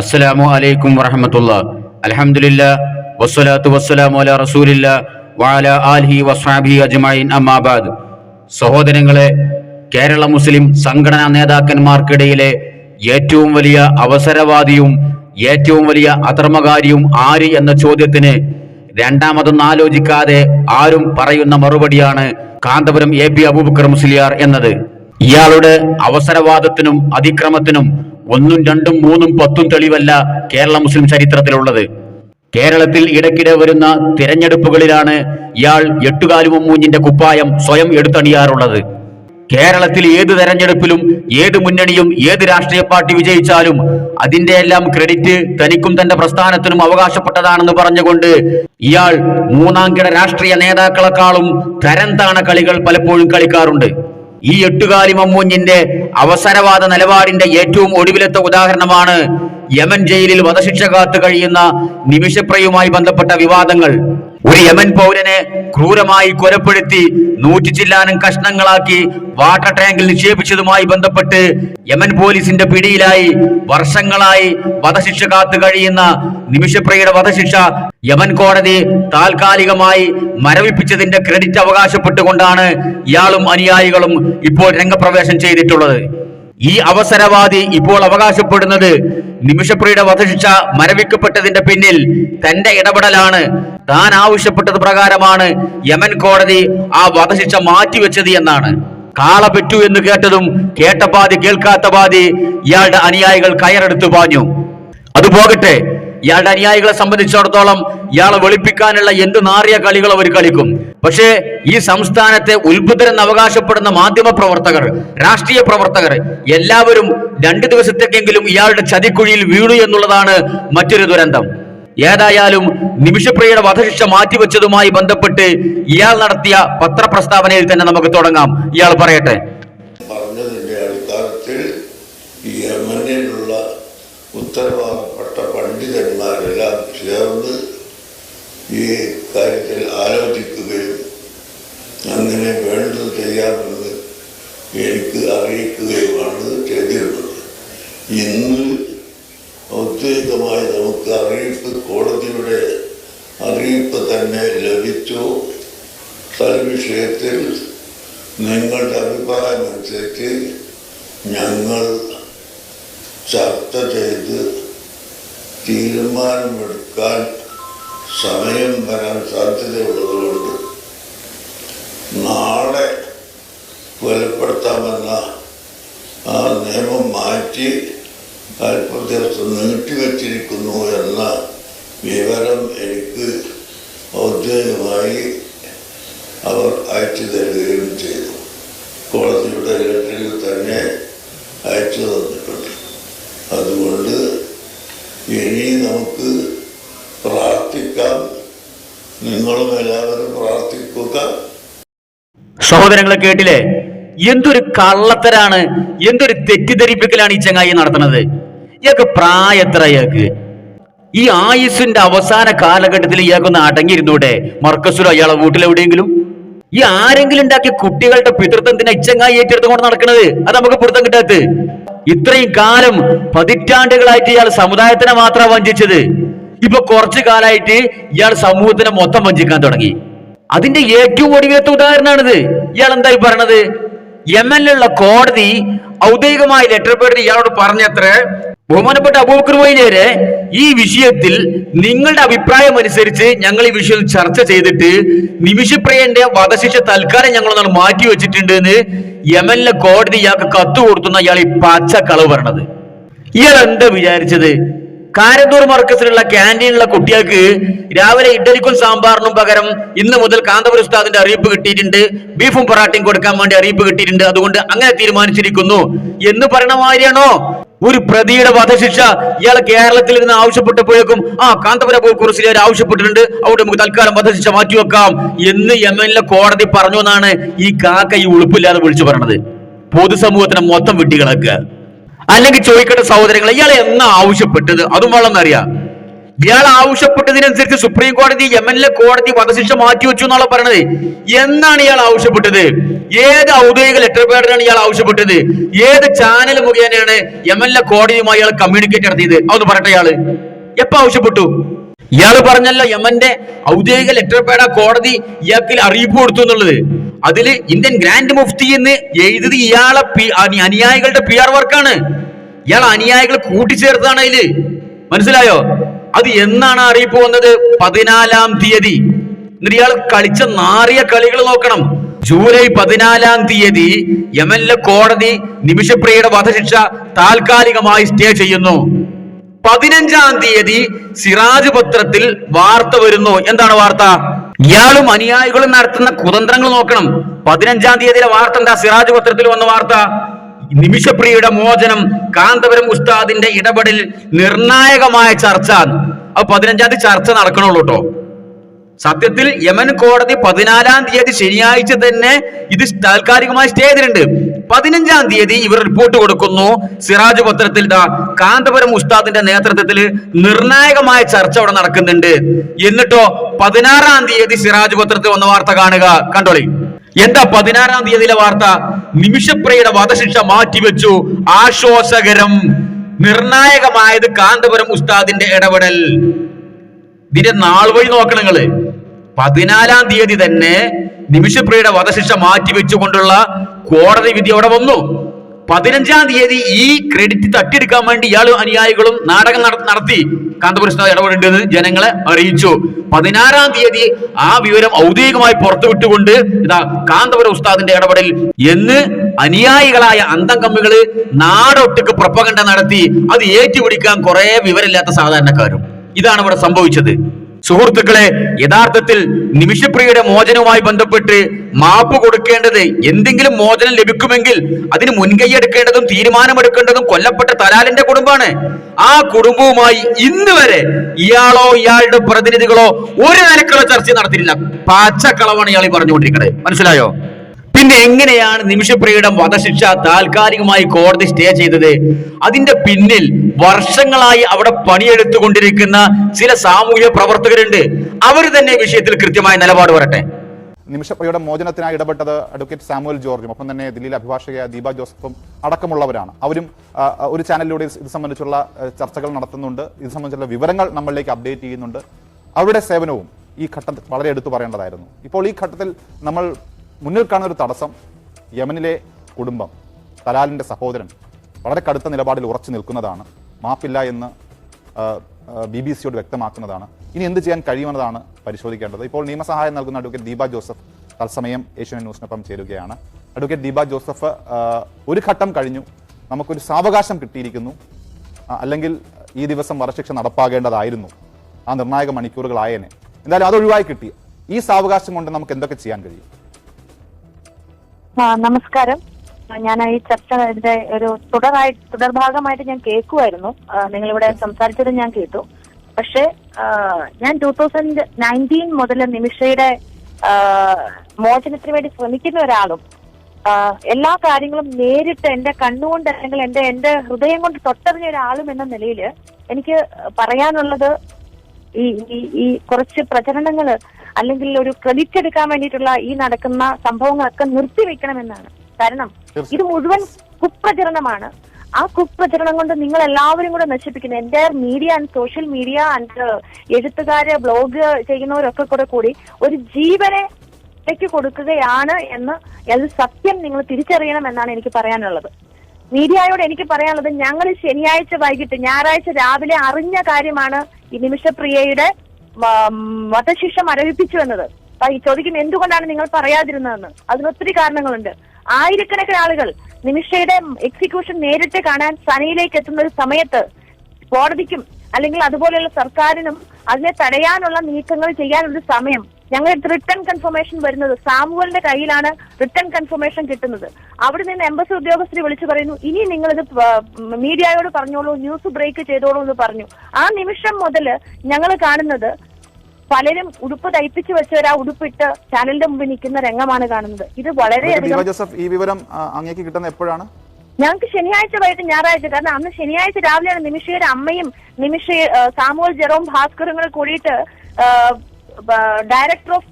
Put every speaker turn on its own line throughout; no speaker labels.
അസ്സലാമു അലൈക്കും വറഹമത്തുള്ള. അലഹമുല്ല വസ്സലാത്തു വസ്സലാമു അല റസൂലില്ല വാല ആൽഹി വസ്ഹാബി അജ്മൈൻ അമ്മാബാദ് സഹോദരങ്ങളെ കേരള മുസ്ലിം സംഘടനാ നേതാക്കന്മാർക്കിടയിലെ ഏറ്റവും വലിയ അവസരവാദിയും ഏറ്റവും വലിയ അധർമ്മകാരിയും ആര് എന്ന ചോദ്യത്തിന് രണ്ടാമതൊന്നും ആലോചിക്കാതെ ആരും പറയുന്ന മറുപടിയാണ് കാന്തപുരം എ പി അബൂബക്കർ മുസ്ലിയാർ എന്നത്. ഇയാളുടെ അവസരവാദത്തിനും അതിക്രമത്തിനും ഒന്നും രണ്ടും മൂന്നും പത്തും തെളിവല്ല കേരള മുസ്ലിം ചരിത്രത്തിലുള്ളത്. കേരളത്തിൽ ഇടയ്ക്കിടെ വരുന്ന തിരഞ്ഞെടുപ്പുകളിലാണ് ഇയാൾ എട്ടുകാലുവും മൂഞ്ഞിന്റെ കുപ്പായം സ്വയം എടുത്തണിയാറുള്ളത്. കേരളത്തിൽ ഏത് തെരഞ്ഞെടുപ്പിലും ഏത് മുന്നണിയും ഏത് രാഷ്ട്രീയ പാർട്ടി വിജയിച്ചാലും അതിന്റെ എല്ലാം ക്രെഡിറ്റ് തനിക്കും തന്റെ പ്രസ്ഥാനത്തിനും അവകാശപ്പെട്ടതാണെന്ന് പറഞ്ഞുകൊണ്ട് ഇയാൾ മൂന്നാം കിട രാഷ്ട്രീയ നേതാക്കളെക്കാളും തരം താണ കളികൾ പലപ്പോഴും കളിക്കാറുണ്ട്. ഈ എട്ടുകാലി മമ്മൂഞ്ഞിന്റെ അവസരവാദ നിലപാടിന്റെ ഏറ്റവും ഒടുവിലത്തെ ഉദാഹരണമാണ് യമൻ ജയിലിൽ വധശിക്ഷ കാത്തു കഴിയുന്ന നിമിഷപ്രയുമായി ബന്ധപ്പെട്ട വിവാദങ്ങൾ. ഒരു യമൻ പൗരനെ ക്രൂരമായി കൊലപ്പെടുത്തി നൂറ്റി ചില്ലാനും കഷ്ണങ്ങളാക്കി വാട്ടർ ടാങ്കിൽ നിക്ഷേപിച്ചതുമായി ബന്ധപ്പെട്ട് യമൻ പോലീസിന്റെ പിടിയിലായി വർഷങ്ങളായി വധശിക്ഷ കാത്തു കഴിയുന്ന നിമിഷപ്രിയയുടെ വധശിക്ഷ യമൻ കോടതി താൽക്കാലികമായി മരവിപ്പിച്ചതിന്റെ ക്രെഡിറ്റ് അവകാശപ്പെട്ടുകൊണ്ടാണ് ഇയാളും അനുയായികളും ഇപ്പോൾ രംഗപ്രവേശം ചെയ്തിട്ടുള്ളത്. ഈ അവസരവാദി ഇപ്പോൾ അവകാശപ്പെടുന്നത് നിമിഷപ്രിയുടെ വധശിക്ഷ മരവിക്കപ്പെട്ടതിന്റെ പിന്നിൽ തന്റെ ഇടപെടലാണ്. താൻ ആവശ്യപ്പെട്ടത് പ്രകാരമാണ് യമൻ കോടതി ആ വധശിക്ഷ മാറ്റിവെച്ചത് എന്നാണ്. കാള പെറ്റു എന്ന് കേട്ടതും കേട്ട പാതി കേൾക്കാത്ത പാതി ഇയാളുടെ അനുയായികൾ കയറെടുത്തു പാഞ്ഞു. അത് പോകട്ടെ. ഇയാളുടെ അനുയായികളെ സംബന്ധിച്ചിടത്തോളം ഇയാളെ വെളുപ്പിക്കാനുള്ള എന്തു നാറിയ കളികൾ അവർ കളിക്കും. പക്ഷേ ഈ സംസ്ഥാനത്തെ ഉത്ഭുതരെന്ന് അവകാശപ്പെടുന്ന മാധ്യമ പ്രവർത്തകർ രാഷ്ട്രീയ പ്രവർത്തകർ എല്ലാവരും രണ്ടു ദിവസത്തേക്കെങ്കിലും ഇയാളുടെ ചതിക്കുഴിയിൽ വീണു എന്നുള്ളതാണ് മറ്റൊരു ദുരന്തം. ഏതായാലും നിമിഷപ്രിയയുടെ വധശിക്ഷ മാറ്റിവെച്ചതുമായി ബന്ധപ്പെട്ട് ഇയാൾ നടത്തിയ പത്രപ്രസ്താവനയിൽ തന്നെ നമുക്ക് തുടങ്ങാം. ഇയാൾ പറയട്ടെ.
പറഞ്ഞതിന്റെ അടിസ്ഥാനത്തിൽ ഈ ഉത്തരവാദപ്പെട്ട പണ്ഡിതന്മാരെല്ലാം ചേർന്ന് ഈ കാര്യത്തിൽ ആലോചിക്കുകയും അങ്ങനെ വേണ്ടത് ചെയ്യാമെന്ന് എനിക്ക് അറിയിക്കുകയുമാണ് ചെയ്തിരുന്നത്. ഇന്ന് ഔദ്യോഗികമായി നമുക്ക് അറിയിപ്പ് കോടതിയുടെ അറിയിപ്പ് തന്നെ ലഭിച്ചു. തൽവിഷയത്തിൽ നിങ്ങളുടെ അഭിപ്രായമനുസരിച്ച് ഞങ്ങൾ ചർച്ച ചെയ്ത് തീരുമാനമെടുക്കാൻ സമയം വരാൻ സാധ്യതയുള്ളതുകൊണ്ട് നാളെ കൊലപ്പെടുത്താമെന്ന ആ നിയമം മാറ്റി അല്പ ദിവസം നീട്ടിവച്ചിരിക്കുന്നു എന്ന വിവരം എനിക്ക് ഔദ്യോഗികമായി അവർ അയച്ചു തരികയും ചെയ്തു. കോടതിയുടെ ഇലക്ട്രിയിൽ തന്നെ അയച്ചു തന്നിട്ടുണ്ട്. അതുകൊണ്ട് ഇനി നമുക്ക് പ്രാർത്ഥിക്കാം. നിങ്ങളും എല്ലാവരും പ്രാർത്ഥിക്കുക.
സഹോദരങ്ങളെ കേട്ടില്ലേ? എന്തൊരു കള്ളത്തരാണ് എന്തൊരു തെറ്റിദ്ധരിപ്പിക്കലാണ് ഈ ചങ്ങായി നടത്തുന്നത്? ഇയാൾക്ക് പ്രായത്ര ഇയാൾക്ക്. ഈ ആയുസിന്റെ അവസാന കാലഘട്ടത്തിൽ ഇയാൾക്കൊന്ന് അടങ്ങിയിരുന്നൂടെ? മർക്കസുലോ അയാളെ വീട്ടിലെവിടെയെങ്കിലും? ഈ ആരെങ്കിലും ഉണ്ടാക്കിയ കുട്ടികളുടെ പിതൃത്വത്തിന് ഇച്ചങ്ങായി ഏറ്റെടുത്തുകൊണ്ട് നടക്കുന്നത് അത് നമുക്ക് പിടുത്തം കിട്ടാത്ത ഇത്രയും കാലം പതിറ്റാണ്ടുകളായിട്ട് ഇയാൾ സമുദായത്തിനെ മാത്രമാണ് വഞ്ചിച്ചത്. ഇപ്പൊ കുറച്ചു കാലമായിട്ട് ഇയാൾ സമൂഹത്തിനെ മൊത്തം വഞ്ചിക്കാൻ തുടങ്ങി. അതിന്റെ ഏറ്റവും ഒടിവേത്ത ഉദാഹരണമാണിത്. ഇയാൾ എന്തായി പറയണത്? ഉള്ള കോടതി ഔദ്യോഗികമായി ലെറ്റർ പേടി ഇയാളോട് പറഞ്ഞത്ര ബഹുമാനപ്പെട്ട അബൂബക്കർ ഈ വിഷയത്തിൽ നിങ്ങളുടെ അഭിപ്രായം അനുസരിച്ച് ഞങ്ങൾ ഈ വിഷയം ചർച്ച ചെയ്തിട്ട് നിമിഷപ്രിയന്റെ വധശിക്ഷ തൽക്കാലം ഞങ്ങൾ മാറ്റി വെച്ചിട്ടുണ്ട് എന്ന് യമനിലെ കോടതി ഇയാൾക്ക് കത്ത് കൊടുത്തുന്ന ഇയാൾ ഈ പച്ച കളവ് പറഞ്ഞത് ഇയാൾ എന്താ വിചാരിച്ചത്? കാരന്തൂർ മർക്കസിലുള്ള ക്യാന്റീനിലുള്ള കുട്ടികൾക്ക് രാവിലെ ഇഡലിക്കും സാമ്പാറിനും പകരം ഇന്ന് മുതൽ കാന്തപുര ഉസ്താദിന്റെ അറിയിപ്പ് കിട്ടിയിട്ടുണ്ട്. ബീഫും പൊറാട്ടയും കൊടുക്കാൻ വേണ്ടി അറിയിപ്പ് കിട്ടിയിട്ടുണ്ട്. അതുകൊണ്ട് അങ്ങനെ തീരുമാനിച്ചിരിക്കുന്നു. എന്ന് പറയണ മാതിരിയാണോ? ഒരു പ്രതിയുടെ വധശിക്ഷ ഇയാൾ കേരളത്തിൽ നിന്ന് ആവശ്യപ്പെട്ടപ്പോഴേക്കും ആ കാന്തപുര കുറിച്ചിൽ ആവശ്യപ്പെട്ടിട്ടുണ്ട് അവിടെ നമുക്ക് തൽക്കാലം വധശിക്ഷ മാറ്റിവെക്കാം എന്ന് യമനിലെ കോടതി പറഞ്ഞു എന്നാണ് ഈ കാക്ക ഈ ഉളുപ്പില്ലാതെ വിളിച്ചു പറയണത്. പൊതുസമൂഹത്തിന് മൊത്തം വിട്ടികളൊക്കെ അല്ലെങ്കിൽ ചോദിക്കട്ടെ സഹോദരങ്ങൾ ഇയാൾ എന്നാ ആവശ്യപ്പെട്ടത്? അതും വളർന്നറിയാം. ഇയാൾ ആവശ്യപ്പെട്ടതിനനുസരിച്ച് സുപ്രീം കോടതി യമനിലെ കോടതി വധശിക്ഷ മാറ്റിവെച്ചു എന്നുള്ള പറയണത്? എന്നാണ് ഇയാൾ ആവശ്യപ്പെട്ടത്? ഏത് ഔദ്യോഗിക ലെറ്റർ പേഡിനാണ് ഇയാൾ ആവശ്യപ്പെട്ടത്? ഏത് ചാനൽ മുഖേനയാണ് യമനിലെ കോടതിയുമായി ഇയാൾ കമ്മ്യൂണിക്കേറ്റ് നടത്തിയത്? അതൊന്ന് പറയട്ടെ ഇയാൾ. എപ്പോ ആവശ്യപ്പെട്ടു? ഇയാൾ പറഞ്ഞല്ലോ യമന്റെ ഔദ്യോഗിക ലെറ്റർ പേഡ കോടതി ഇയാൾക്ക് അറിയിപ്പ് കൊടുത്തു എന്നുള്ളത്. അതിൽ ഇന്ത്യൻ ഗ്രാൻഡ് മുഫ്തി എന്ന് എഴുതിയത് ഇയാളെ അനി- അനുയായികളുടെ പി ആർ വർക്കാണ് ഇയാൾ അനുയായികൾ കൂട്ടിച്ചേർത്താണ് അതിൽ. മനസ്സിലായോ? അത് എന്നാണ് അറിയിപ്പ് വന്നത്? പതിനാലാം തീയതി. എന്നിട്ട് ഇയാൾ കളിച്ച നാറിയ കളികൾ നോക്കണം. ജൂലൈ പതിനാലാം തീയതി യമനിലെ കോടതി നിമിഷപ്രിയയുടെ വധശിക്ഷ താൽക്കാലികമായി സ്റ്റേ ചെയ്യുന്നു. പതിനഞ്ചാം തീയതി സിറാജ് പത്രത്തിൽ വാർത്ത വരുന്നു. എന്താണ് വാർത്ത? ഇയാളും അനുയായികളും നടത്തുന്ന കുതന്ത്രങ്ങൾ നോക്കണം. പതിനഞ്ചാം തീയതിയിലെ വാർത്ത എന്താ? സിറാജ് പത്രത്തിൽ വന്ന വാർത്ത. നിമിഷപ്രിയയുടെ മോചനം കാന്തപുരം ഉസ്താദിന്റെ ഇടപെടൽ നിർണായകമായ ചർച്ച അപ്പൊ പതിനഞ്ചാം തീയതി ചർച്ച നടക്കണുള്ളൂ കേട്ടോ സത്യത്തിൽ യമൻ കോടതി പതിനാലാം തീയതി ശനിയാഴ്ച തന്നെ ഇത് താൽക്കാലികമായി സ്റ്റേ ചെയ്തിട്ടുണ്ട്. പതിനഞ്ചാം തീയതി ഇവർ റിപ്പോർട്ട് കൊടുക്കുന്നു. സിറാജ് പത്രത്തിൽ കാന്തപുരം ഉസ്താദിന്റെ നേതൃത്വത്തിൽ നിർണായകമായ ചർച്ച അവിടെ നടക്കുന്നുണ്ട്. എന്നിട്ടോ പതിനാറാം തീയതി സിറാജ് പത്രത്തിൽ വന്ന വാർത്ത കാണുക. കണ്ടോളി. എന്താ പതിനാറാം തീയതിയിലെ വാർത്ത? നിമിഷപ്രിയയുടെ വധശിക്ഷ മാറ്റിവെച്ചു. ആശ്വാസകരം. നിർണായകമായത് കാന്തപുരം ഉസ്താദിന്റെ ഇടപെടൽ. ഇതിന്റെ നാൾ വഴി നോക്കണം നിങ്ങൾ. പതിനാലാം തീയതി തന്നെ നിമിഷപ്രിയയുടെ വധശിക്ഷ മാറ്റിവെച്ചുകൊണ്ടുള്ള കോടതി വിധി അവിടെ വന്നു. പതിനഞ്ചാം തീയതി ഈ ക്രെഡിറ്റ് തട്ടിയെടുക്കാൻ വേണ്ടി ഇയാളും അനുയായികളും നാടകം നട- നടത്തി. കാന്തപുരസ്ഥ ഇടപെടേണ്ടത് ജനങ്ങളെ അറിയിച്ചു. പതിനാറാം തീയതി ആ വിവരം ഔദ്യോഗികമായി പുറത്തുവിട്ടുകൊണ്ട് ഇതാ കാന്തപുര ഉസ്താദിന്റെ ഇടപെടൽ എന്ന് അനുയായികളായ അന്തം കമ്മികൾ നാടൊട്ടുക്ക് പ്രപ്പകണ്ട നടത്തി. അത് ഏറ്റുപിടിക്കാൻ കുറെ വിവരമില്ലാത്ത സാധാരണക്കാരും. ഇതാണ് ഇവിടെ സംഭവിച്ചത്. സുഹൃത്തുക്കളെ യഥാർത്ഥത്തിൽ നിമിഷപ്രിയയുടെ മോചനവുമായി ബന്ധപ്പെട്ട് മാപ്പ് കൊടുക്കേണ്ടത് എന്തെങ്കിലും മോചനം ലഭിക്കുമെങ്കിൽ അതിന് മുൻകൈയെടുക്കേണ്ടതും തീരുമാനമെടുക്കേണ്ടതും കൊല്ലപ്പെട്ട തലാലിന്റെ കുടുംബമാണ്. ആ കുടുംബവുമായി ഇന്ന് വരെ ഇയാളോ ഇയാളുടെ പ്രതിനിധികളോ ഒരു നിലക്കുള്ള ചർച്ച നടത്തിയില്ല പച്ചക്കളവാണ് ഇയാൾ പറഞ്ഞുകൊണ്ടിരിക്കുന്നത്. മനസ്സിലായോ? പിന്നെ എങ്ങനെയാണ് നിമിഷപ്രിയയുടെ വധശിക്ഷ താൽക്കാലികമായി കോടതി സ്റ്റേ ചെയ്തത്? അതിന്റെ പിന്നിൽ വർഷങ്ങളായി അവിടെ പണിയെടുത്തുകൊണ്ടിരിക്കുന്ന ചില സാമൂഹ്യ പ്രവർത്തകരുണ്ട്. അവർ തന്നെ വിഷയത്തിൽ കൃത്യമായ നിലപാട് വരട്ടെ.
നിമിഷപ്രിയയുടെ മോചനത്തിനായി ഇടപെട്ടത് അഡ്വക്കേറ്റ് സാമുവൽ ജോർജും ഒപ്പം തന്നെ ദില്ലിയിലെ അഭിഭാഷകയായ ദീപ ജോസഫും അടക്കമുള്ളവരാണ്. അവരും ഒരു ചാനലിലൂടെ ഇത് സംബന്ധിച്ചുള്ള ചർച്ചകൾ നടത്തുന്നുണ്ട്. ഇത് സംബന്ധിച്ചുള്ള വിവരങ്ങൾ നമ്മളിലേക്ക് അപ്ഡേറ്റ് ചെയ്യുന്നുണ്ട്. അവരുടെ സേവനവും ഈ ഘട്ടത്തിൽ വളരെ എടുത്തു പറയേണ്ടതായിരുന്നു. ഇപ്പോൾ ഈ ഘട്ടത്തിൽ നമ്മൾ മുന്നിൽ കാണുന്ന ഒരു തടസ്സം യമനിലെ കുടുംബം തലാലിന്റെ സഹോദരൻ വളരെ കടുത്ത നിലപാടിൽ ഉറച്ചു നിൽക്കുന്നതാണ്. മാപ്പില്ല എന്ന് ബി ബി സിയോട് വ്യക്തമാക്കുന്നതാണ്. ഇനി എന്ത് ചെയ്യാൻ കഴിയുമെന്നതാണ് പരിശോധിക്കേണ്ടത്. ഇപ്പോൾ നിയമസഹായം നൽകുന്ന അഡ്വക്കേറ്റ് ദീപ ജോസഫ് തത്സമയം ഏഷ്യൻ ന്യൂസിനൊപ്പം ചേരുകയാണ്. അഡ്വക്കേറ്റ് ദീപ ജോസഫ് ഒരു ഘട്ടം കഴിഞ്ഞു. നമുക്കൊരു സാവകാശം കിട്ടിയിരിക്കുന്നു. അല്ലെങ്കിൽ ഈ ദിവസം വധശിക്ഷ നടപ്പാകേണ്ടതായിരുന്നു. ആ നിർണായക മണിക്കൂറുകളായേനെ. എന്തായാലും അതൊഴിവായി കിട്ടി. ഈ സാവകാശം കൊണ്ട് നമുക്ക് എന്തൊക്കെ ചെയ്യാൻ കഴിയും?
നമസ്കാരം. ഞാൻ ഈ ചർച്ചയുടെ ഒരു തുടറായി തുടർഭാഗമായിട്ട് ഞാൻ കേൾക്കുമായിരുന്നു നിങ്ങളിവിടെ സംസാരിച്ചത് ഞാൻ കേട്ടു. പക്ഷേ ഞാൻ ടൂ തൗസൻഡ് നയന്റീൻ മുതൽ നിമിഷയുടെ മോചനത്തിന് വേണ്ടി ശ്രമിക്കുന്ന ഒരാളും എല്ലാ കാര്യങ്ങളും നേരിട്ട് എന്റെ കണ്ണുകൊണ്ട് അല്ലെങ്കിൽ എന്റെ എന്റെ ഹൃദയം കൊണ്ട് തൊട്ടറിഞ്ഞ ഒരാളും എന്ന നിലയിൽ എനിക്ക് പറയാനുള്ളത് ഈ ഈ ഈ കുറച്ച് പ്രചരണങ്ങൾ അല്ലെങ്കിൽ ഒരു ക്രെഡിറ്റ് എടുക്കാൻ വേണ്ടിയിട്ടുള്ള ഈ നടക്കുന്ന സംഭവങ്ങളൊക്കെ നിർത്തിവെക്കണമെന്നാണ്. കാരണം ഇത് മുഴുവൻ കുപ്രചരണമാണ്. ആ കുപ്രചരണം കൊണ്ട് നിങ്ങൾ എല്ലാവരും കൂടെ നശിപ്പിക്കുന്നു. എന്റെ media and social media and എഴുത്തുകാര് blog ചെയ്യുന്നവരൊക്കെ കൂടെ കൂടി ഒരു ജീവനെ ഒറ്റയ്ക്ക് കൊടുക്കുകയാണ് എന്ന് അത് സത്യം നിങ്ങൾ തിരിച്ചറിയണം എന്നാണ് എനിക്ക് പറയാനുള്ളത്. മീഡിയയോട് എനിക്ക് പറയാനുള്ളത് ഞങ്ങൾ ശനിയാഴ്ച വൈകിട്ട് ഞായറാഴ്ച രാവിലെ അറിഞ്ഞ കാര്യമാണ് ഈ നിമിഷപ്രിയയുടെ വധശിക്ഷ മരവിപ്പിച്ചു എന്നത്. ചോദിക്കും എന്തുകൊണ്ടാണ് നിങ്ങൾ പറയാതിരുന്നതെന്ന്? അതിന് ഒത്തിരി കാരണങ്ങളുണ്ട്. ആയിരക്കണക്കിന് ആളുകൾ നിമിഷയുടെ എക്സിക്യൂഷൻ നേരിട്ട് കാണാൻ സനയിലേക്ക് എത്തുന്ന ഒരു സമയത്ത് കോടതിക്കും അല്ലെങ്കിൽ അതുപോലെയുള്ള സർക്കാരിനും അതിനെ തടയാനുള്ള നീക്കങ്ങൾ ചെയ്യാനുള്ള സമയം ഞങ്ങൾ റിട്ടേൺ കൺഫർമേഷൻ വരുന്നത് സാമുവലിന്റെ കയ്യിലാണ് റിട്ടേൺ കൺഫർമേഷൻ കിട്ടുന്നത്. അവിടെ നിന്ന് എംബസി ഉദ്യോഗസ്ഥർ വിളിച്ചു പറയുന്നു ഇനി നിങ്ങളിത് മീഡിയയോട് പറഞ്ഞോളൂ ന്യൂസ് ബ്രേക്ക് ചെയ്തോളൂ എന്ന് പറഞ്ഞു. ആ നിമിഷം മുതൽ ഞങ്ങൾ കാണുന്നത് പലരും ഉടുപ്പ് തയ്പ്പിച്ചു വെച്ചവർ ആ ഉടുപ്പിട്ട് ചാനലിന്റെ മുമ്പിൽ നിൽക്കുന്ന രംഗമാണ് കാണുന്നത്. ഇത് വളരെ
ജോസഫ് ഈ വിവരം അങ്ങേക്ക് കിട്ടുന്ന എപ്പോഴാണ്?
ഞങ്ങൾക്ക് ശനിയാഴ്ച വൈകിട്ട് ഞായറാഴ്ച കാരണം അന്ന് ശനിയാഴ്ച രാവിലെയാണ് നിമിഷയുടെ അമ്മയും നിമിഷ സാമൂഹ്യ സാമുവൽ ജെറോം ഭാസ്കറും കൂടെ കൂടിയിട്ട് ഡയറക്ടർ ഓഫ്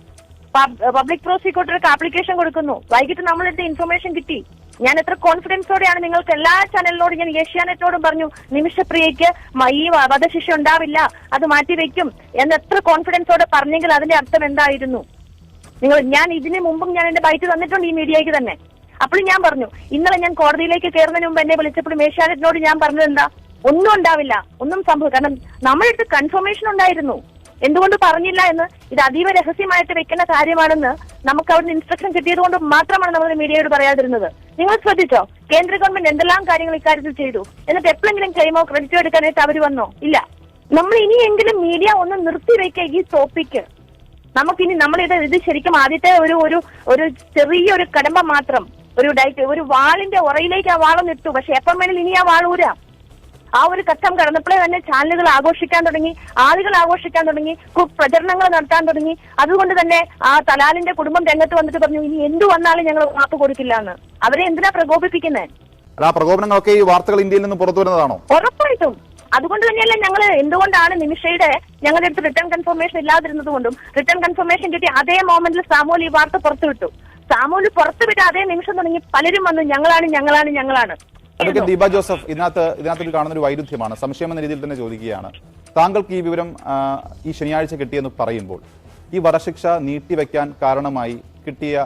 പബ്ലിക് പ്രോസിക്യൂട്ടർക്ക് ആപ്ലിക്കേഷൻ കൊടുക്കുന്നു. വൈകിട്ട് നമ്മളെടുത്ത് ഇൻഫർമേഷൻ കിട്ടി. ഞാൻ എത്ര കോൺഫിഡൻസോടെയാണ് നിങ്ങൾക്ക് എല്ലാ ചാനലിനോടും ഞാൻ ഏഷ്യാനെറ്റിനോടും പറഞ്ഞു നിമിഷപ്രിയയ്ക്ക് ഈ വധശിക്ഷ ഉണ്ടാവില്ല. അത് മാറ്റിവെക്കും എന്ന് എത്ര കോൺഫിഡൻസോടെ പറഞ്ഞെങ്കിൽ അതിന്റെ അർത്ഥം എന്തായിരുന്നു? നിങ്ങൾ ഞാൻ ഇതിനു മുമ്പും ഞാൻ എന്റെ ബൈറ്റ് തന്നിട്ടുണ്ട് ഈ മീഡിയയ്ക്ക് തന്നെ. അപ്പോഴും ഞാൻ പറഞ്ഞു ഇന്നലെ ഞാൻ കോടതിയിലേക്ക് കയറുന്നതിന് മുമ്പ് എന്നെ വിളിച്ചപ്പോഴും ഏഷ്യാനെറ്റിനോട് ഞാൻ പറഞ്ഞത് എന്താ? ഒന്നും ഉണ്ടാവില്ല. ഒന്നും സംഭവിക്കും കാരണം നമ്മളെടുത്ത് കൺഫർമേഷൻ ഉണ്ടായിരുന്നു. എന്തുകൊണ്ട് പറഞ്ഞില്ല എന്ന് ഇത് അതീവ രഹസ്യമായിട്ട് വെക്കുന്ന കാര്യമാണെന്ന് നമുക്ക് അവിടുന്ന് ഇൻസ്ട്രക്ഷൻ കിട്ടിയത് കൊണ്ട് മാത്രമാണ് നമ്മൾ മീഡിയയോട് പറയാതിരുന്നത്. നിങ്ങൾ ശ്രദ്ധിച്ചോ? കേന്ദ്ര ഗവൺമെന്റ് എന്തെല്ലാം കാര്യങ്ങൾ ഇക്കാര്യത്തിൽ ചെയ്തു? എന്നിട്ട് എപ്പോഴെങ്കിലും ക്ലെയിമോ ക്രെഡിറ്റോ എടുക്കാനായിട്ട് അവർ വന്നോ? ഇല്ല. നമ്മൾ ഇനിയെങ്കിലും മീഡിയ ഒന്ന് നിർത്തിവെക്കുക ഈ ടോപ്പിക്ക് നമുക്കിനി നമ്മൾ ഇത് ശരിക്കും ആദ്യത്തെ ഒരു ഒരു ഒരു ചെറിയൊരു കടമ്പ മാത്രം ഒരു ഡൈറ്റ് ഒരു വാളിന്റെ ഉറയിലേക്ക് ആ വാളം നിർത്തു പക്ഷെ എപ്പം വേണേലും ഇനി ആ വാൾ ഊരാം. ആ ഒരു ഘട്ടം കടന്നപ്പോഴേ തന്നെ ചാനലുകൾ ആഘോഷിക്കാൻ തുടങ്ങി ആളുകൾ ആഘോഷിക്കാൻ തുടങ്ങി പ്രചരണങ്ങൾ നടത്താൻ തുടങ്ങി. അതുകൊണ്ട് തന്നെ ആ തലാലിന്റെ കുടുംബം രംഗത്ത് വന്നിട്ട് പറഞ്ഞു ഇനി എന്തു വന്നാലും ഞങ്ങൾ വാപ്പ് കൊടുക്കില്ല എന്ന് അവരെ എന്തിനാ പ്രകോപിപ്പിക്കുന്നത്
അല്ല പ്രകോപനങ്ങളൊക്കെ ഈ വാർത്തകൾ ഇന്ത്യയിൽ നിന്ന് പുറത്തു വരുന്നതാണോ?
ഉറപ്പായിട്ടും. അതുകൊണ്ട് തന്നെയല്ലേ ഞങ്ങൾ എന്തുകൊണ്ടാണ് നിമിഷയുടെ ഞങ്ങളുടെ അടുത്ത് റിട്ടേൺ കൺഫർമേഷൻ ഇല്ലാതിരുന്നത് കൊണ്ടും റിട്ടേൺ കൺഫർമേഷൻ കിട്ടി അതേ മോമെന്റിൽ സാമൂൽ ഈ വാർത്ത പുറത്തുവിട്ടു. സാമൂൽ പുറത്തുവിട്ട അതേ നിമിഷം തുടങ്ങി പലരും വന്നു ഞങ്ങളാണ് ഞങ്ങളാണ് ഞങ്ങളാണ്.
അതൊക്കെ ദീപ ജോസഫ് ഇതിനകത്ത് ഇതിനകത്ത് കാണുന്ന ഒരു വൈരുദ്ധ്യമാണ്. സംശയം എന്ന രീതിയിൽ തന്നെ ചോദിക്കുകയാണ്. താങ്കൾക്ക് ഈ വിവരം ഈ ശനിയാഴ്ച കിട്ടിയെന്ന് പറയുമ്പോൾ ഈ വധശിക്ഷ നീട്ടിവെക്കാൻ കാരണമായി കിട്ടിയ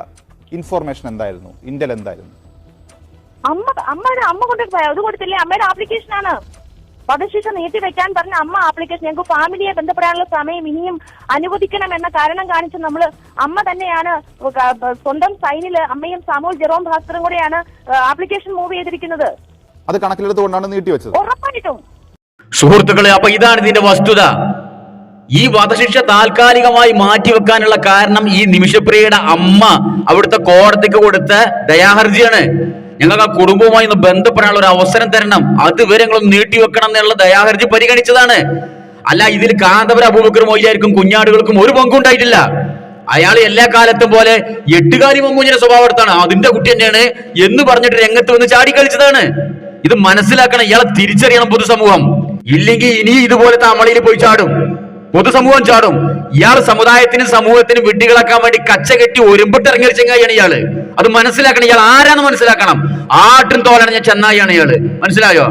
ഇൻഫോർമേഷൻ എന്തായിരുന്നു? ഇന്റൽ എന്തായിരുന്നു?
അമ്മ അമ്മയുടെ അമ്മ കൊണ്ട് അത് കൊടുത്തില്ലേ? അമ്മയുടെ ആപ്ലിക്കേഷൻ ആണ്. വധശിക്ഷ നീട്ടി വെക്കാൻ പറഞ്ഞ അമ്മ ആപ്ലിക്കേഷൻ ഞങ്ങൾക്ക് ഫാമിലിയെ ബന്ധപ്പെടാനുള്ള സമയം ഇനിയും അനുവദിക്കണം എന്ന കാരണം കാണിച്ച് നമ്മൾ അമ്മ തന്നെയാണ് സ്വന്തം സൈനിൽ അമ്മയും സാമൂൽ ജെറോം ഭാസ്കറും കൂടെയാണ് ആപ്ലിക്കേഷൻ മൂവ് ചെയ്തിരിക്കുന്നത്.
അത് കണക്കിലെടുത്തുകൊണ്ടാണ് നീട്ടിവെച്ചത്
ഉറപ്പായിട്ടും.
സുഹൃത്തുക്കളെ അപ്പൊ ഇതാണ് ഇതിന്റെ വസ്തുത. ഈ വധശിക്ഷ താൽക്കാലികമായി മാറ്റിവെക്കാനുള്ള കാരണം ഈ നിമിഷപ്രിയയുടെ അമ്മ അവിടുത്തെ കോടതിക്ക് കൊടുത്ത ദയാഹർജിയാണ്. ഞങ്ങൾക്ക് ആ കുടുംബവുമായി ഒന്ന് ബന്ധപ്പെടാനുള്ള ഒരു അവസരം തരണം. അതുവരെ വിവരങ്ങളൊന്നും നീട്ടിവെക്കണം എന്നുള്ള ദയാഹർജി പരിഗണിച്ചതാണ്. അല്ല ഇതിൽ കാന്തപുര അബൂബക്കർ മൊയ്യായിരിക്കും കുഞ്ഞാടുകൾക്കും ഒരു പങ്കും ഉണ്ടായിട്ടില്ല. അയാൾ എല്ലാ കാലത്തും പോലെ എട്ടുകാരി മമ്മൂഞ്ഞിന്റെ സ്വഭാവത്താണ് അതിന്റെ കുട്ടി തന്നെയാണ് എന്ന് പറഞ്ഞിട്ട് രംഗത്ത് വന്ന് ചാടിക്കളിച്ചതാണ് ഇത് മനസ്സിലാക്കണം ഇയാളെ തിരിച്ചറിയണം പൊതുസമൂഹം. ഇല്ലെങ്കിൽ ഇനി ഇതുപോലെ അമളിയിൽ പോയി ചാടും. പൊതുസമൂഹം ചാടും. ഇയാൾ സമുദായത്തിനും സമൂഹത്തിനും വിഡ്ഢികളാക്കാൻ വേണ്ടി കച്ച കെട്ടി ഒരുമ്പിട്ട് ഇറങ്ങിയ ചെങ്ങായിയാണ് ഇയാൾ. അത് മനസ്സിലാക്കണം. ഇയാൾ ആരാന്ന് മനസ്സിലാക്കണം. ആട്ടും തോലണഞ്ഞ ചെന്നായിയാണ് ഇയാൾ. മനസ്സിലായോ?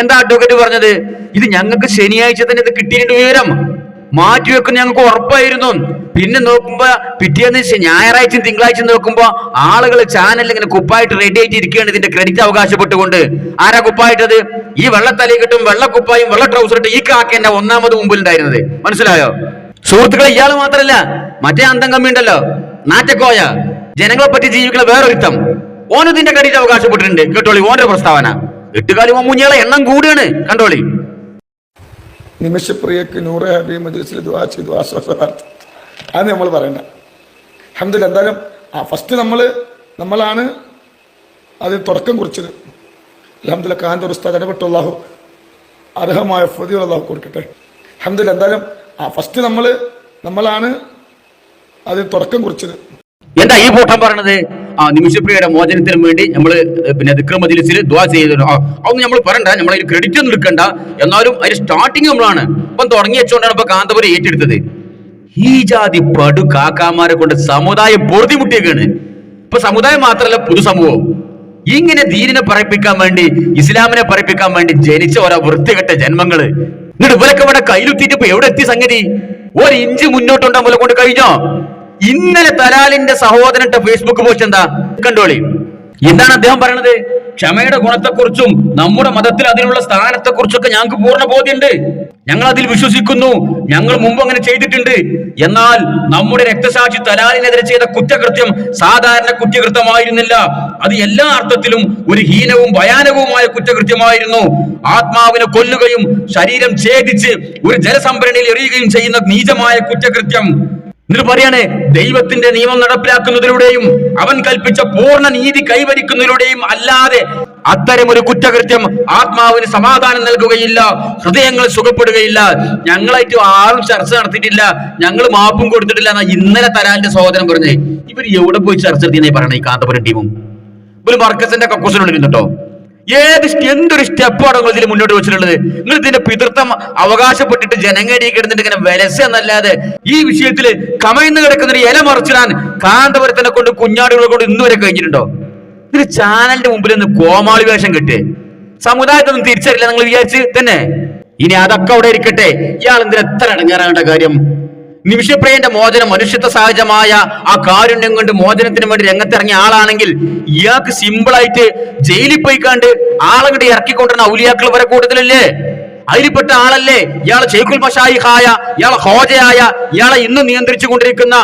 എന്താ അഡ്വക്കേറ്റ് പറഞ്ഞത്? ഇത് ഞങ്ങൾക്ക് ശനിയാഴ്ച തന്നെ ഇത് കിട്ടിയിട്ടുണ്ട് വിവരം. മാറ്റിവെക്കുന്ന ഞങ്ങൾക്ക് ഉറപ്പായിരുന്നു. പിന്നെ നോക്കുമ്പോ പിറ്റേന്ന് വെച്ചാൽ ഞായറാഴ്ചയും തിങ്കളാഴ്ചയും നോക്കുമ്പോ ആളുകൾ ചാനൽ ഇങ്ങനെ കുപ്പായിട്ട് റെഡി ആയിട്ട് ഇരിക്കുകയാണ് ഇതിന്റെ ക്രെഡിറ്റ് അവകാശപ്പെട്ടുകൊണ്ട്. ആരാ കുപ്പായിട്ടത്? ഈ വെള്ളത്തലയിൽ കിട്ടും വെള്ളക്കുപ്പായും വെള്ള ട്രൗസർ ഇട്ട് ഈ കാക്ക എന്റെ ഒന്നാമത് മുമ്പിൽ ഉണ്ടായിരുന്നത് മനസ്സിലായോ? സുഹൃത്തുക്കളെ ഇയാൾ മാത്രല്ല മറ്റേ അന്തം കമ്മി ഉണ്ടല്ലോ നാറ്റക്കോയ. ജനങ്ങളെ പറ്റി ജീവിക്കുന്ന വേറൊരുത്തം. ഓനതിന്റെ ക്രെഡിറ്റ് അവകാശപ്പെട്ടിട്ടുണ്ട്. കേട്ടോളി ഓന്റെ പ്രസ്താവന. എട്ടുകാലി മമ്മൂഞ്ഞികളെ എണ്ണം കൂടിയാണ് കണ്ടോളി.
നിമിഷപ്രിയക്ക് നൂറ് ഹബി മജ്ലിസിൽ ദുആ ചെയ്തു ആശ്വാസമാർത്ഥം അത് നമ്മൾ പറയണ്ട. അഹമ്മദില്ല എന്തായാലും ആ ഫസ്റ്റ് നമ്മൾ നമ്മളാണ് അത് തുടക്കം കുറിച്ചത്. അലഹമ്മദില്ല കാന്തൂർ ഉസ്താദ് ഇടപെട്ടുള്ളാഹു. അർഹമായ ഫതികൾ അള്ളാഹു കൊടുക്കട്ടെ. അഹമ്മദില്ല എന്തായാലും ആ ഫസ്റ്റ് നമ്മൾ നമ്മളാണ് അത് തുടക്കം കുറിച്ചത്.
എന്താ ഈ കൂട്ടം പറയണത്? ആ നിമിഷപ്രിയയുടെ മോചനത്തിന് വേണ്ടി നമ്മൾ പിന്നെ ദിക്രമതിലിസിൽ ദ്വാ ചെയ്തു അതൊന്നും നമ്മൾ പറയണ്ട. നമ്മൾ അതിന് ക്രെഡിറ്റ് ഒന്നും എടുക്കണ്ട. എന്നാലും അതിന് സ്റ്റാർട്ടിങ് നമ്മളാണ്. ഇപ്പം തുടങ്ങി വെച്ചുകൊണ്ടാണ് ഇപ്പൊ കാന്തപുരം ഏറ്റെടുത്തത്. ഈ ജാതി പടു കാക്കാമാരെ കൊണ്ട് സമുദായം പൊറുതിമുട്ടിയേക്കാണ്. ഇപ്പൊ സമുദായം മാത്രമല്ല പൊതുസമൂഹം ഇങ്ങനെ ദീനിനെ പറയിപ്പിക്കാൻ വേണ്ടി ഇസ്ലാമിനെ പറയിപ്പിക്കാൻ വേണ്ടി ജനിച്ച ഓരോ വൃത്തികെട്ട ജന്മങ്ങൾ. എന്നിട്ട് ഇവരൊക്കെ ഇവിടെ കയ്യിലുത്തിയിട്ട് ഇപ്പൊ എവിടെ എത്തി സംഗതി? ഒരു ഇഞ്ച് മുന്നോട്ടുണ്ടാകുമ്പോൾ കൊണ്ട് കഴിഞ്ഞോ? ഇന്നലെ തലാലിന്റെ സഹോദരന്റെ ഫേസ്ബുക്ക് പോസ്റ്റ് എന്താ? കണ്ടോളി. എന്താണ് അദ്ദേഹം പറയണത്? ക്ഷമയുടെ ഗുണത്തെക്കുറിച്ചും നമ്മുടെ മതത്തിൽ അതിനുള്ള സ്ഥാനത്തെക്കുറിച്ചൊക്കെ ഞങ്ങൾക്ക് പൂർണ ബോധ്യമുണ്ട്. ഞങ്ങൾ അതിൽ വിശ്വസിക്കുന്നു. ഞങ്ങൾ മുമ്പ് അങ്ങനെ ചെയ്തിട്ടുണ്ട്. എന്നാൽ നമ്മുടെ രക്തസാക്ഷി തലാലിനെതിരെ ചെയ്ത കുറ്റകൃത്യം സാധാരണ കുറ്റകൃത്യമായിരുന്നില്ല. അത് എല്ലാ അർത്ഥത്തിലും ഒരു ഹീനവും ഭയാനകവുമായ കുറ്റകൃത്യമായിരുന്നു. ആത്മാവിനെ കൊല്ലുകയും ശരീരം ഛേദിച്ച് ഒരു ജലസംഭരണിയിൽ എറിയുകയും ചെയ്യുന്ന നീചമായ കുറ്റകൃത്യം. എന്നിട്ട് പറയാണ് ദൈവത്തിന്റെ നിയമം നടപ്പിലാക്കുന്നതിലൂടെയും അവൻ കൽപ്പിച്ച പൂർണ നീതി കൈവരിക്കുന്നതിലൂടെയും അല്ലാതെ അത്തരം ഒരു കുറ്റകൃത്യം ആത്മാവിന് സമാധാനം നൽകുകയില്ല ഹൃദയങ്ങൾ സുഖപ്പെടുകയില്ല ഞങ്ങളായിട്ട് ആരും ചർച്ച നടത്തിയിട്ടില്ല ഞങ്ങൾ മാപ്പും കൊടുത്തിട്ടില്ല എന്നാ ഇന്നലെ തരാന്റെ സഹോദരൻ പറഞ്ഞേ. ഇവർ എവിടെ പോയി ചർച്ച നടത്തിയെന്നേ പറയണേ ഈ കാന്തപുരം ടീമും? ഒരു മർക്കസിന്റെ കക്കൂസിനുള്ളിൽ കേട്ടോ ഏത് എന്തൊരു സ്റ്റെപ്പാണ് നിങ്ങൾ ഇതിൽ മുന്നോട്ട് വെച്ചിട്ടുള്ളത്? നിങ്ങൾ ഇതിന്റെ പിതൃത്വം അവകാശപ്പെട്ടിട്ട് ജനങ്ങളുടെ കിടന്നിട്ട് ഇങ്ങനെ വിലസ എന്നല്ലാതെ ഈ വിഷയത്തിൽ കമഴ്ന്ന് കിടക്കുന്ന ഒരു ഇല മറിച്ചിടാൻ കാന്തപുരത്തിനെ കൊണ്ട് കുഞ്ഞാടുകളെ കൊണ്ട് ഇന്നുവരെ കഴിഞ്ഞിട്ടുണ്ടോ? ഇതിന് ചാനലിന്റെ മുമ്പിൽ നിന്ന് കോമാളി വേഷം കിട്ടേ സമുദായത്തൊന്നും തിരിച്ചറിയില്ല നിങ്ങൾ വിചാരിച്ച് തന്നെ. ഇനി അതൊക്കെ അവിടെ ഇരിക്കട്ടെ. ഇയാൾ എന്തിനാ എത്ര അടങ്ങാറാകേണ്ട കാര്യം? നിമിഷപ്രിയന്റെ മോചനം മനുഷ്യത്വ സഹജമായ ആ കാരുണ്യം കൊണ്ട് മോചനത്തിന് വേണ്ടി രംഗത്തിറങ്ങിയ ആളാണെങ്കിൽ ഇയാൾക്ക് സിമ്പിളായിട്ട് ജയിലിൽ പോയി കണ്ട് ആളങ്ങോട്ട് ഇറക്കിക്കൊണ്ടിരുന്ന ഔലിയാക്കൾ വരെ കൂടുതലല്ലേ അതിൽപ്പെട്ട ആളല്ലേ? ഇയാളെ ഷെയ്ഖുൽ മഷായിഹായ ഇയാളെ ഹോജയായ ഇയാളെ ഇന്ന് നിയന്ത്രിച്ചു കൊണ്ടിരിക്കുന്ന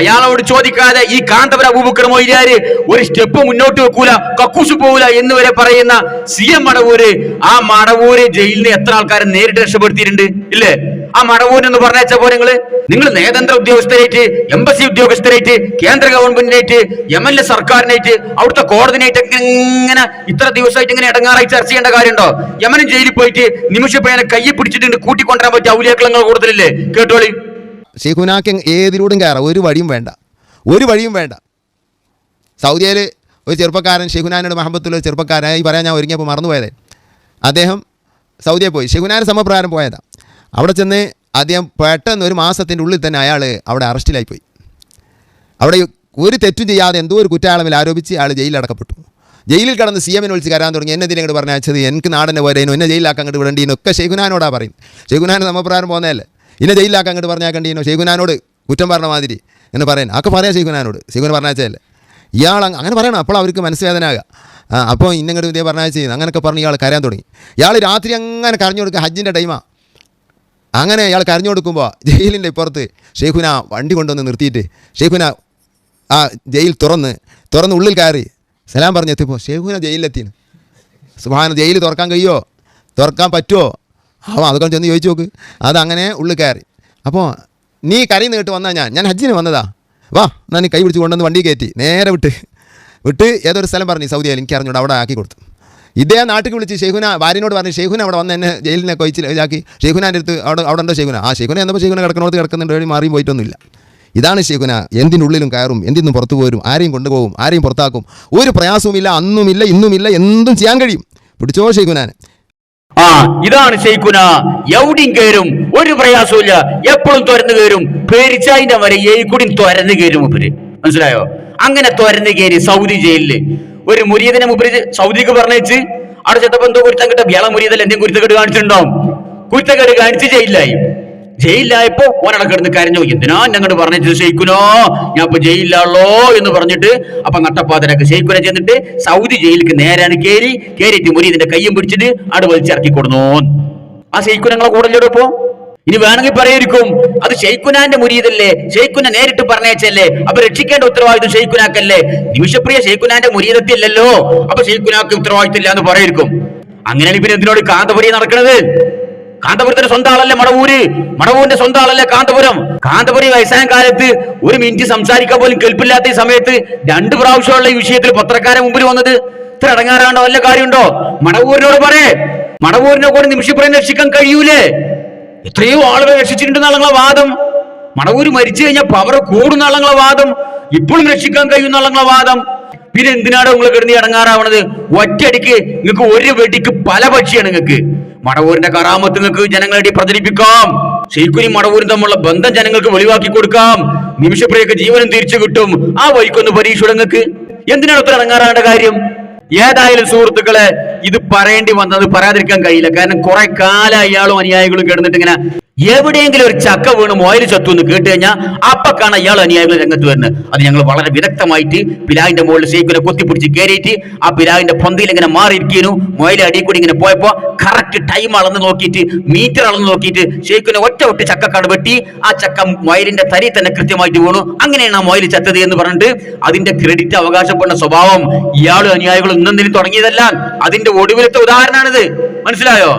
അയാളോട് ചോദിക്കാതെ ഈ കാന്തപുര അബൂബക്കർ മൊയ്യാര് ഒരു സ്റ്റെപ്പ് മുന്നോട്ട് വെക്കൂല കക്കൂസ് പോകൂല എന്ന് വരെ പറയുന്ന സി എം മടവൂര് ആ മടവൂര് ജയിലിന് എത്ര ആൾക്കാരെ നേരിട്ട് രക്ഷപ്പെടുത്തിയിട്ടുണ്ട്? ഇല്ലേ? ആ മടവൂര് എന്ന് പറഞ്ഞാച്ച പോലെ നിങ്ങൾ? നിങ്ങൾ നയതന്ത്ര ഉദ്യോഗസ്ഥരായിട്ട് എംബസി ഉദ്യോഗസ്ഥരായിട്ട് കേന്ദ്ര ഗവൺമെന്റിനായിട്ട് എം എൽ എ സർക്കാരിനായിട്ട് അവിടുത്തെ കോടതിനായിട്ട് ഇങ്ങനെ ഇത്ര ദിവസമായിട്ട് ഇങ്ങനെ ഇടങ്ങാറായി ചർച്ച ചെയ്യേണ്ട കാര്യമുണ്ടോ? യമനും ജയിലിൽ പോയിട്ട് നിമിഷപ്പേനെ കൈ പിടിച്ചിട്ട് കൂട്ടിക്കൊണ്ടുവരാൻ പറ്റിയ ഔലിയാക്കളങ്ങൾ കൂടുതലില്ലേ? കേട്ടോളി.
ഷെയ്ഖുനാക്ക് ഏതിലൂടും കയറാം ഒരു വഴിയും വേണ്ട. ഒരു വഴിയും വേണ്ട. സൗദിയിൽ ഒരു ചെറുപ്പക്കാരൻ ഷെയ്ഖുനാനോട് മഹബത്തുള്ള ഒരു ചെറുപ്പക്കാരനായി പറയാൻ ഞാൻ ഒരുങ്ങിയപ്പോൾ മറന്നുപോയത്. അദ്ദേഹം സൗദിയിൽ പോയി. ഷെഹുനാൻ സമപ്രകാരം പോയതാണ് അവിടെ ചെന്ന് അദ്ദേഹം പെട്ടെന്ന് ഒരു മാസത്തിന്റെ ഉള്ളിൽ തന്നെ അയാൾ അവിടെ അറസ്റ്റിലായി പോയി അവിടെ ഒരു തെറ്റും ചെയ്യാതെ എന്തോ ഒരു കുറ്റാളമിൽ ആരോപിച്ച് അയാൾ ജയിലിൽ അടക്കപ്പെട്ടു ജയിലിൽ കടന്ന് സി എമ്മിനെ വിളിച്ച് കരാൻ തുടങ്ങി. എന്നെ ഇതിനെ പറഞ്ഞ അയച്ചത്? എനിക്ക് നാടിനെ പോരേനു. എന്നെ ജയിലാക്കാൻ അങ്ങോട്ട് വിടേണ്ടീനും ഒക്കെ ഷെയ്ഖുനാനോടാ പറയും. ഷെയ്ഖുനാൻ സമപ്രകാരം പോകുന്നതല്ലേ ഇന്നെ ജയിലാക്കാൻ അങ്ങോട്ട് പറഞ്ഞാക്കണ്ടീനോ ഷെയ്ഖുനാനോട് കുറ്റം പറഞ്ഞ മാതിരി എന്ന് പറയാൻ ഒക്കെ പറയാം ഷെയ്ഖുനാനോട് ഷെയ്ഖുൻ പറഞ്ഞാച്ചല്ലേ ഇയാൾ അങ്ങനെ പറയണം. അപ്പോൾ അവർക്ക് മനസ്സുവേദനാകുക ആകുക അപ്പോൾ ഇന്നങ്ങോട്ട് ഇതേ പറഞ്ഞാൽ ചെയ്യുന്നത് അങ്ങനെയൊക്കെ പറഞ്ഞ് ഇയാൾ കരയാൻ തുടങ്ങി. ഇയാൾ രാത്രി അങ്ങനെ കരഞ്ഞു കൊടുക്കുക ഹജ്ജിന്റെ ടൈമാണ് അങ്ങനെ ഇയാൾ കരഞ്ഞു കൊടുക്കുമ്പോൾ ജയിലിന്റെ ഇപ്പുറത്ത് ഷെയ്ഖുന വണ്ടി കൊണ്ടുവന്ന് നിർത്തിയിട്ട് ഷെയ്ഖുന ആ ജയിൽ തുറന്ന് തുറന്ന് ഉള്ളിൽ കയറി സലാം പറഞ്ഞെത്തിയപ്പോൾ ഷെയ്ഖുന ജയിലിലെത്തിന്. സുഹാന ജയിൽ തുറക്കാൻ കഴിയുമോ തുറക്കാൻ പറ്റുമോ അവൻ അതൊക്കെ ചെന്ന് ചോദിച്ചു നോക്ക്. അതങ്ങനെ ഉള്ളിൽ കയറി. അപ്പോൾ നീ കരയിൽ കേട്ട് വന്നാൽ ഞാൻ? ഞാൻ ഹജ്ജിന് വന്നതാ. വാ എന്നാ നീ കൈ പിടിച്ച് കൊണ്ടുവന്ന് വണ്ടി കയറ്റി. നേരെ വിട്ട്. വിട്ട് ഏതൊരു സ്ഥലം പറഞ്ഞു സൗദി എനിക്ക് അറിഞ്ഞൂടെ അവിടെ ആക്കി കൊടുത്തു. ഇദ്ദേഹം നാട്ടിൽ വിളിച്ച് ഷെയ്ഖുന ഭാര്യനോട് പറഞ്ഞു ഷെയ്ഖുന അവിടെ വന്ന് എന്നെ ജയിലിനെ കൊയിച്ച് ഇതാക്കി. ഷെയ്ഖുനാന്റെ അടുത്ത് അവിടെ അവിടെ ഉണ്ടോ ഷെയ്ഖുന ആ ഷെയ്ഖുന എന്നപ്പോൾ ഷെയ്ഖുന കിടക്കണോട് കിടക്കുന്നുണ്ട് മാറിയും പോയിട്ടൊന്നുമില്ല. ഇതാണ് ശേഖുന. എന്തിനുള്ളിലും കയറും എന്തിനും പുറത്തു പോരും ആരെയും കൊണ്ടുപോകും ആരെയും പുറത്താക്കും. ഒരു പ്രയാസവുമില്ല അന്നുമില്ല ഇന്നുമില്ല എന്തും ചെയ്യാൻ കഴിയും. പിടിച്ചോ ശേഖുനാൻ.
ആ ഇതാണ് ഷെയ്ഖുന എവിടെയും കയറും ഒരു പ്രയാസമില്ല എപ്പോഴും തുറന്നു കയറും. പേരിച്ചായിന്റെ വരെ ഏക്കൂടി തുറന്നു കയറും ഇവർ. മനസ്സിലായോ? അങ്ങനെ തുറന്നു കയറി സൗദി ജയിലിൽ. ഒരു മുരീദിനെ മുപ്പര് സൗദിക്ക് പറഞ്ഞേച്ച് അവിടെ ചെന്നപ്പോ എന്തോ കുരുത്തം കിട്ടാം വേള മുരിയതല്ല എന്തെങ്കിലും കുരുത്തക്കെട്ട് കാണിച്ചിട്ടുണ്ടാവും. കുരുത്തക്കെട്ട് കാണിച്ച് ജയിലിലായി. ജയിലിലായപ്പോ ഒരാളെ കിടന്ന് കരഞ്ഞു. എന്തിനാ ഞങ്ങൾ പറഞ്ഞു ഷെയ്ഖുനോ ഞാൻ ഇപ്പൊ ജയിലിലാണല്ലോ എന്ന് പറഞ്ഞിട്ട് അപ്പൊ നട്ടപ്പാതിരൊക്കെ ഷെയ്ഖുനെ ചെന്നിട്ട് സൗദി ജയിലിലേക്ക് നേരാണ് കയറി കയറിയിട്ട് മുരീതിന്റെ കയ്യും പിടിച്ചിട്ട് അവിടെ വലിച്ചിറക്കി കൊടുന്നു. ആ ഷെയ്ഖുനങ്ങളെ കൂടെ ഇപ്പോ? ഇനി വേണമെങ്കിൽ പറയായിരിക്കും. അത് ഷെയ്ഖുനാന്റെ മുരീതല്ലേ ഷെയ്ഖുന നേരിട്ട് പറഞ്ഞേച്ചല്ലേ അപ്പൊ രക്ഷിക്കേണ്ട ഉത്തരവാദിത്വം ഷെയ്ഖുനാക്കല്ലേ നിമിഷപ്രിയ ഷെയ്ഖുനാന്റെ മുരീതത്തില്ലല്ലോ അപ്പൊ ഷെയ്ഖുനാക്ക് ഉത്തരവാദിത്വം ഇല്ല എന്ന് പറയായിരിക്കും. അങ്ങനെയാണ് പിന്നെ എന്തിനോട് കാന്തപുരി നടക്കണത്? കാന്തപുരത്തിന്റെ സ്വന്തം ആളല്ലേ മടവൂര്? മടവൂരിന്റെ സ്വന്തം ആളല്ലേ കാന്തപുരം? കാന്തപുരം വയസ്സായ കാലത്ത് ഒരു മിനിറ്റ് സംസാരിക്കാൻ പോലും കേൾപ്പില്ലാത്ത ഈ സമയത്ത് രണ്ട് പ്രാവശ്യമുള്ള ഈ വിഷയത്തിൽ പത്രക്കാരെ മുമ്പിൽ വന്നത് ഇത്ര അടങ്ങാറാണ്ടോ വല്ല കാര്യമുണ്ടോ? മടവൂരിനോട് പറയേ മടവൂരിനെ കൂടെ നിമിഷപ്പുറം രക്ഷിക്കാൻ കഴിയൂലേ? എത്രയോ ആളുകൾ രക്ഷിച്ചിട്ടുണ്ടെന്നാണ് വാദം. മടവൂര് മരിച്ചു കഴിഞ്ഞാൽ പവർ കൂടുന്നാളങ്ങളെ വാദം. ഇപ്പോഴും രക്ഷിക്കാൻ കഴിയുന്നുള്ള നിങ്ങളെ വാദം. പിന്നെ എന്തിനാണ് നിങ്ങൾ കിടന്ന് ഇടങ്ങാറാവണത് ഒറ്റയടിക്ക് നിങ്ങൾക്ക് ഒരു വെടിക്ക് പല പക്ഷിയാണ് നിങ്ങൾക്ക്. മടവൂരിന്റെ കറാമത്ത് നിങ്ങൾക്ക് ജനങ്ങളെ പ്രചരിപ്പിക്കാം. ശരിക്കും മടവൂരും തമ്മിലുള്ള ബന്ധം ജനങ്ങൾക്ക് വെളിവാക്കി കൊടുക്കാം. നിമിഷപ്രിയൊക്കെ ജീവനും തിരിച്ചു കിട്ടും. ആ വഴിക്കൊന്ന് പരീക്ഷ നിങ്ങൾക്ക്. എന്തിനാണ് ഇത്ര ഇറങ്ങാറാണ്ട കാര്യം? ഏതായാലും സുഹൃത്തുക്കളെ ഇത് പറയേണ്ടി വന്നത് പറയാതിരിക്കാൻ കഴിയില്ല. കാരണം കുറെ കാലം അയാളും അനുയായികളും കിടന്നിട്ട് ഇങ്ങനെ എവിടെയെങ്കിലും ഒരു ചക്ക വീണ് മോയിൽ ചത്തു എന്ന് കേട്ട് കഴിഞ്ഞാൽ അപ്പൊ കാണാൻ ഇയാൾ അനുയായികൾ രംഗത്ത് വരുന്നത്. അത് ഞങ്ങൾ വളരെ വിദഗ്ധമായിട്ട് പിലാവിന്റെ മുകളിൽ സേക്കിനെ കൊത്തിപ്പിടിച്ച് കയറിയിട്ട് ആ പിലാവിന്റെ പന്തിയിൽ ഇങ്ങനെ മാറിയിരിക്കുന്നു. മോയിലെ അടിയിൽ കൂടി ഇങ്ങനെ പോയപ്പോ കറക്റ്റ് ടൈം അളന്ന് നോക്കിയിട്ട് മീറ്റർ അളന്ന് നോക്കിയിട്ട് ഷെയ്ഖിനെ ഒറ്റ ഒറ്റ ചക്കക്കാട് വെട്ടി ആ ചക്ക മൊയലിന്റെ തരി തന്നെ കൃത്യമായിട്ട് വീണു. അങ്ങനെയാണ് ആ മൊയിൽ ചത്തത് എന്ന് പറഞ്ഞിട്ട് അതിന്റെ ക്രെഡിറ്റ് അവകാശപ്പെടുന്ന സ്വഭാവം ഇയാളും അനുയായികളും ഇന്നെന്തിനും തുടങ്ങിയതല്ല. അതിന്റെ ഒടുവിലത്തെ ഉദാഹരണമാണിത്. മനസ്സിലായോ?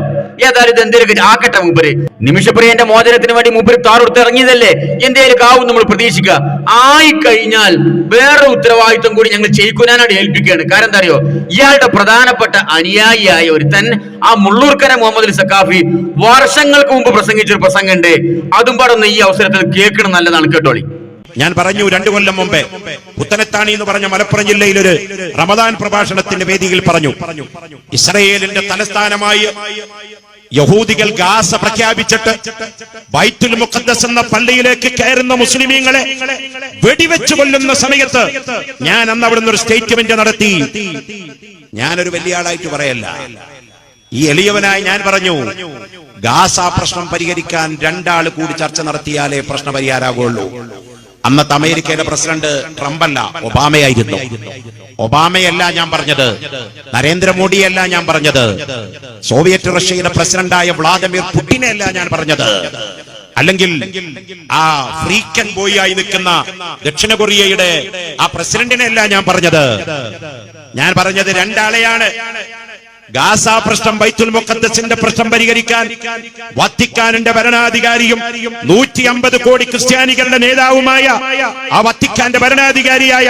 ഏതായാലും ഇത് എന്തേലും ആക്കട്ടെ മൂപ്പര്. നിമിഷപ്രിയന്റെ മോചനത്തിന് വേണ്ടി മൂപ്പര് താറെടുത്ത് ഇറങ്ങിയതല്ലേ? എന്തേലും കാവും നമ്മൾ പ്രതീക്ഷിക്കുക. ആയി കഴിഞ്ഞാൽ വേറെ ഉത്തരവാദിത്വം കൂടി ഞങ്ങൾ ചെയ്യിക്കുന്നതിനായിട്ട് ഏൽപ്പിക്കുകയാണ്. കാരണം എന്താ അറിയോ? ഇയാളുടെ പ്രധാനപ്പെട്ട അനുയായിയായ ഒരുത്തൻ ആ മുള്ളൂർക്കര മുഹമ്മദ് സക്കാഫി വർഷങ്ങൾക്ക് മുമ്പ് പ്രസംഗിച്ചൊരു പ്രസംഗമുണ്ട്. അതും പാടൊന്ന് ഈ അവസരത്തിൽ കേൾക്കണം നല്ലതാണ് കേട്ടോളി.
ഞാൻ പറഞ്ഞു രണ്ടു കൊല്ലം മുമ്പേ പുത്തനത്താണി എന്ന് പറഞ്ഞ മലപ്പുറം ജില്ലയിൽ ഒരു റമദാൻ പ്രഭാഷണത്തിന്റെ വേദിയിൽ പറഞ്ഞു. ഇസ്രയേലിന്റെ തലസ്ഥാനമായി യഹൂദികൾ ഗാസ പ്രഖ്യാപിച്ചിട്ട് ബൈത്തുൽ മുഖദ്ദസ് എന്ന പള്ളിയിലേക്ക് കയറുന്ന മുസ്ലിമീങ്ങളെ വെടിവെച്ചു കൊല്ലുന്ന സമയത്ത് ഞാൻ അന്ന് അവിടുന്ന് ഒരു സ്റ്റേറ്റ്മെന്റ് നടത്തി. ഞാനൊരു വലിയ ആളായിട്ട് പറയല്ല. ഈ എളിയവനായി ഞാൻ പറഞ്ഞു ഗാസ പ്രശ്നം പരിഹരിക്കാൻ രണ്ടാൾ കൂടി ചർച്ച നടത്തിയാലേ പ്രശ്ന പരിഹാരമാകുള്ളൂ അന്നത്തെ അമേരിക്കയുടെ പ്രസിഡന്റ് ട്രംപ് അല്ല ഒബാമയായിരുന്നു. ഒബാമയല്ല ഞാൻ പറഞ്ഞത്. നരേന്ദ്രമോദിയല്ല ഞാൻ പറഞ്ഞത്. സോവിയറ്റ് റഷ്യയുടെ പ്രസിഡന്റായ വ്ളാദിമിർ പുടിനെയല്ല ഞാൻ പറഞ്ഞത്. അല്ലെങ്കിൽ ആ ഫ്രീക്കൻ ബോയ് ആയി നിൽക്കുന്ന ദക്ഷിണ കൊറിയയുടെ ആ പ്രസിഡന്റിനെ അല്ല ഞാൻ പറഞ്ഞത്. ഞാൻ പറഞ്ഞത് രണ്ടാളെയാണ്. ഗാസ പ്രശ്നം ബൈത്തുൽ മുഖദ്ദസിന്റെ പ്രശ്നം പരിഹരിക്കാൻ വത്തിക്കാനിന്റെ ഭരണാധികാരിയും നൂറ്റി അമ്പത് കോടി ക്രിസ്ത്യാനികളുടെ നേതാവുമായ ആ വത്തിക്കാന്റെ ഭരണാധികാരിയായ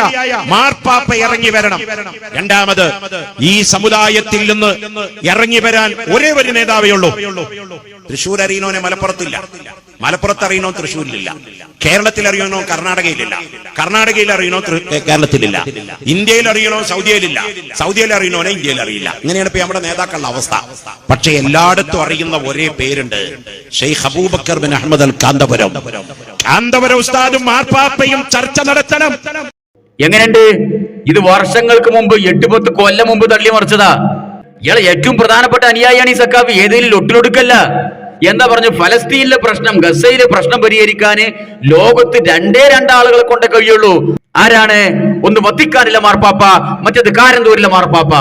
മാർപ്പാപ്പ ഇറങ്ങി വരണം. രണ്ടാമത് ഈ സമുദായത്തിൽ നിന്ന് ഇറങ്ങി വരാൻ ഒരേ ഒരു നേതാവേ ഉള്ളൂ. തൃശൂർ അറിയണോനെ മലപ്പുറത്തില്ല. മലപ്പുറത്ത് അറിയണോ തൃശ്ശൂരിലില്ല. കേരളത്തിൽ അറിയണോ കർണാടകയിലില്ല. കർണാടകയിൽ അറിയണോ കേരളത്തിലില്ല. ഇന്ത്യയിൽ അറിയണോ സൗദിയിലില്ല. സൗദിയിൽ അറിയണോനെ ഇന്ത്യയിൽ അറിയില്ല. ഇങ്ങനെയാണ് ഇപ്പൊ നമ്മുടെ നേതാക്കളുടെ അവസ്ഥ. പക്ഷെ എല്ലായിടത്തും അറിയുന്ന ഒരേ പേരുണ്ട്. ഷെയ്ഖ് അബൂബക്കർ ബിൻ അഹമ്മദ് അൽ കാന്തപുരം. കാന്തപുരം ഉസ്താദും മാർപ്പാപ്പയും ചർച്ച നടത്തണം.
എങ്ങനെയുണ്ട്? ഇത് വർഷങ്ങൾക്ക് മുമ്പ് എട്ട് പത്ത് കൊല്ലം മുമ്പ് തള്ളി മറിച്ചതാ. ഇയാളെ ഏറ്റവും പ്രധാനപ്പെട്ട അനുയായിയാണ് ഈ സക്കാഫി ഏതെങ്കിലും ഒട്ടിലൊടുക്കല്ല എന്താ പറഞ്ഞു? ഫലസ്തീനിലെ പ്രശ്നം ഗസയിലെ പ്രശ്നം പരിഹരിക്കാന് ലോകത്ത് രണ്ടേ രണ്ടാളുകളെ കൊണ്ടേ കഴിയുള്ളൂ. ആരാണ്? ഒന്ന് വത്തിക്കാനിലെ മാർപ്പാപ്പ മറ്റേത് കാരന്തൂരിലെ മാർപ്പാപ്പ.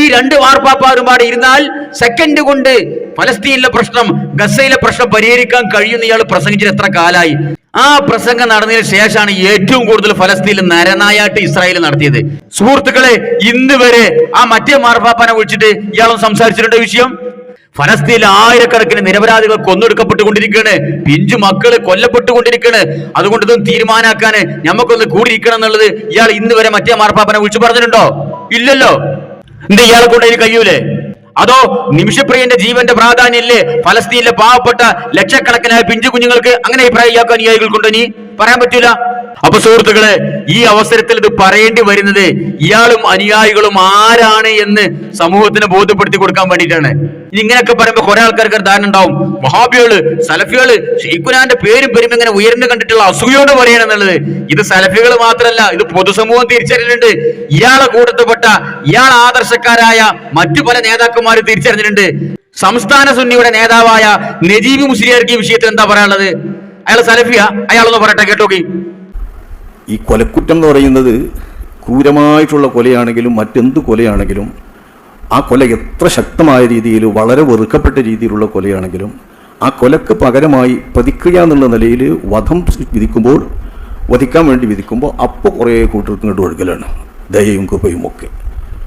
ഈ രണ്ട് മാർപ്പാപ്പാരുമാടെ ഇരുന്നാൽ സെക്കൻഡ് കൊണ്ട് ഫലസ്തീനിലെ പ്രശ്നം ഗസയിലെ പ്രശ്നം പരിഹരിക്കാൻ കഴിയുന്ന ഇയാൾ പ്രസംഗിച്ചിട്ട് എത്ര കാലായി? ആ പ്രസംഗം നടന്നതിന് ശേഷമാണ് ഏറ്റവും കൂടുതൽ ഫലസ്തീനിൽ നരനായാട്ട് ഇസ്രായേൽ നടത്തിയത്. സുഹൃത്തുക്കളെ ഇന്ന് വരെ ആ മറ്റേ മാർപ്പാപ്പനെ വിളിച്ചിട്ട് ഇയാളും സംസാരിച്ചിട്ടുണ്ട് വിഷയം? ഫലസ്തീനിൽ ആയിരക്കണക്കിന് നിരപരാധികൾ കൊന്നെടുക്കപ്പെട്ടുകൊണ്ടിരിക്കുകയാണ്. പിഞ്ചു മക്കൾ കൊല്ലപ്പെട്ടുകൊണ്ടിരിക്കുകയാണ്. അതുകൊണ്ട് ഇതൊന്നും തീരുമാനാക്കാന് ഞമ്മക്കൊന്ന് കൂടിയിരിക്കണം എന്നുള്ളത് ഇയാൾ ഇന്ന് വരെ മറ്റേ മാർപ്പാപ്പനെ വിളിച്ചു പറഞ്ഞിട്ടുണ്ടോ? ഇല്ലല്ലോ. എന്ത് ഇയാളെ കൊണ്ട് അതിന് കഴിയൂലേ? അതോ നിമിഷപ്രിയന്റെ ജീവന്റെ പ്രാധാന്യമല്ലേ ഫലസ്തീനിലെ പാവപ്പെട്ട ലക്ഷക്കണക്കിനായ പിഞ്ചു കുഞ്ഞുങ്ങൾക്ക് അങ്ങനെ അഭിപ്രായം ഇയാൾക്ക് അനുയായികൾ കൊണ്ട് ഇനി പറയാൻ പറ്റൂല. അപ്പൊ സുഹൃത്തുക്കളെ ഈ അവസരത്തിൽ ഇത് പറയേണ്ടി വരുന്നത് ഇയാളും അനുയായികളും ആരാണ് എന്ന് സമൂഹത്തിന് ബോധ്യപ്പെടുത്തി കൊടുക്കാൻ വേണ്ടിയിട്ടാണ്. ഇങ്ങനെയൊക്കെ പറയുമ്പോൾ കുറെ ആൾക്കാർക്ക് ധാരണ ഉണ്ടാവും. മഹാബിയോൾ സലഫികൾ ഷെയ്ഖുനാന്റെ പേരും പെരും ഇങ്ങനെ ഉയർന്നു കണ്ടിട്ടുള്ള അസൂയോട് പറയണെന്നുള്ളത് ഇത് സലഫികൾ മാത്രമല്ല ഇത് പൊതുസമൂഹം തിരിച്ചറിഞ്ഞിട്ടുണ്ട്. ഇയാളെ കൂട്ടത്തിൽപ്പെട്ട ഇയാൾ ആദർശക്കാരായ മറ്റു പല നേതാക്കന്മാരും തിരിച്ചറിഞ്ഞിട്ടുണ്ട്. സംസ്ഥാന സുന്നിയുടെ നേതാവായ നജീബ് മുസ്ലിയാർക്ക് ഈ വിഷയത്തിൽ എന്താ പറയാനുള്ളത്? അയാൾ സലഫിയ? അയാളൊന്ന് പറയട്ടെ കേട്ടോക്കി.
ഈ കൊലക്കുറ്റം എന്ന് പറയുന്നത് ക്രൂരമായിട്ടുള്ള കൊലയാണെങ്കിലും മറ്റെന്ത് കൊലയാണെങ്കിലും ആ കൊല എത്ര ശക്തമായ രീതിയിൽ വളരെ വെറുക്കപ്പെട്ട രീതിയിലുള്ള കൊലയാണെങ്കിലും ആ കൊലക്ക് പകരമായി പ്രതിക്രിയ എന്നുള്ള നിലയിൽ വധം വിധിക്കുമ്പോൾ വധിക്കാൻ വേണ്ടി വിധിക്കുമ്പോൾ അപ്പോൾ കുറേ കൂട്ടർക്ക് ഇങ്ങോട്ട് ഒഴുകലാണ്. ദയയും കൃപയും ഒക്കെ.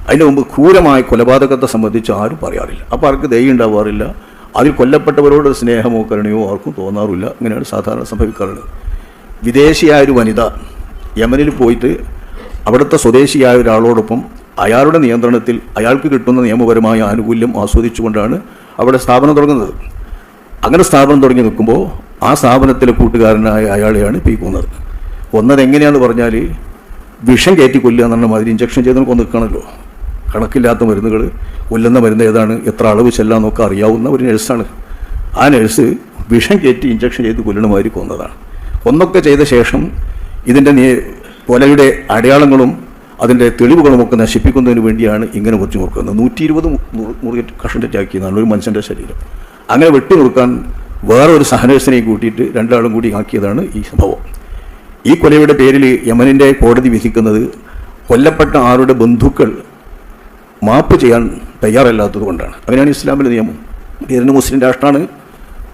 അതിന് മുമ്പ് ക്രൂരമായ കൊലപാതകത്തെ സംബന്ധിച്ച് ആരും പറയാറില്ല. അപ്പോൾ ആർക്ക് ദയ ഉണ്ടാവാറില്ല? അതിൽ കൊല്ലപ്പെട്ടവരോട് സ്നേഹമോ കരുണയോ ആർക്കും തോന്നാറില്ല. ഇങ്ങനെയാണ് സാധാരണ സംഭവിക്കാറുള്ളത്. വിദേശിയായ ഒരു വനിത യമനിൽ പോയിട്ട് അവിടുത്തെ സ്വദേശിയായ ഒരാളോടൊപ്പം അയാളുടെ നിയന്ത്രണത്തിൽ അയാൾക്ക് കിട്ടുന്ന നിയമപരമായ ആനുകൂല്യം ആസ്വദിച്ചുകൊണ്ടാണ് അവിടെ സ്ഥാപനം തുടങ്ങുന്നത്. അങ്ങനെ സ്ഥാപനം തുടങ്ങി നിൽക്കുമ്പോൾ ആ സ്ഥാപനത്തിലെ കൂട്ടുകാരനായ അയാളെയാണ് പി കൊന്നത് കൊന്നത് എങ്ങനെയാണെന്ന് പറഞ്ഞാൽ വിഷം കയറ്റി കൊല്ലുക എന്നുള്ള മാതിരി ഇഞ്ചക്ഷൻ ചെയ്ത് കൊന്ന് നിൽക്കണമല്ലോ കണക്കില്ലാത്ത മരുന്നുകൾ കൊല്ലുന്ന മരുന്ന് ഏതാണ്? എത്ര അളവ് ചെല്ലാന്നൊക്കെ അറിയാവുന്ന ഒരു നഴ്സാണ് ആ നഴ്സ് വിഷം കയറ്റി ഇഞ്ചക്ഷൻ ചെയ്ത് കൊല്ലണമാതിരി കൊന്നതാണ്. ഒന്നൊക്കെ ചെയ്ത ശേഷം ഇതിന്റെ കൊലയുടെ അടയാളങ്ങളും അതിന്റെ തെളിവുകളുമൊക്കെ നശിപ്പിക്കുന്നതിന് വേണ്ടിയാണ് ഇങ്ങനെ വെട്ടി നോക്കുന്നത് നൂറ്റി ഇരുപത് മുറുകെ കഷണ്ടറ്റാക്കിയതാണ് ഒരു മനുഷ്യന്റെ ശരീരം. അങ്ങനെ വെട്ടി നോക്കാൻ വേറെ ഒരു സഹനഴ്സിനെ കൂട്ടിയിട്ട് രണ്ടാളും കൂടി ആക്കിയതാണ് ഈ സംഭവം. ഈ കൊലയുടെ പേരിൽ യമനിന്റെ കോടതി വിധിക്കുന്നത് കൊല്ലപ്പെട്ട ആരുടെ ബന്ധുക്കൾ മാപ്പ് ചെയ്യാൻ തയ്യാറല്ലാത്തത് കൊണ്ടാണ്. അങ്ങനെയാണ് ഇസ്ലാമിലെ നിയമം. പേരിന് മുസ്ലിം രാഷ്ട്രമാണ്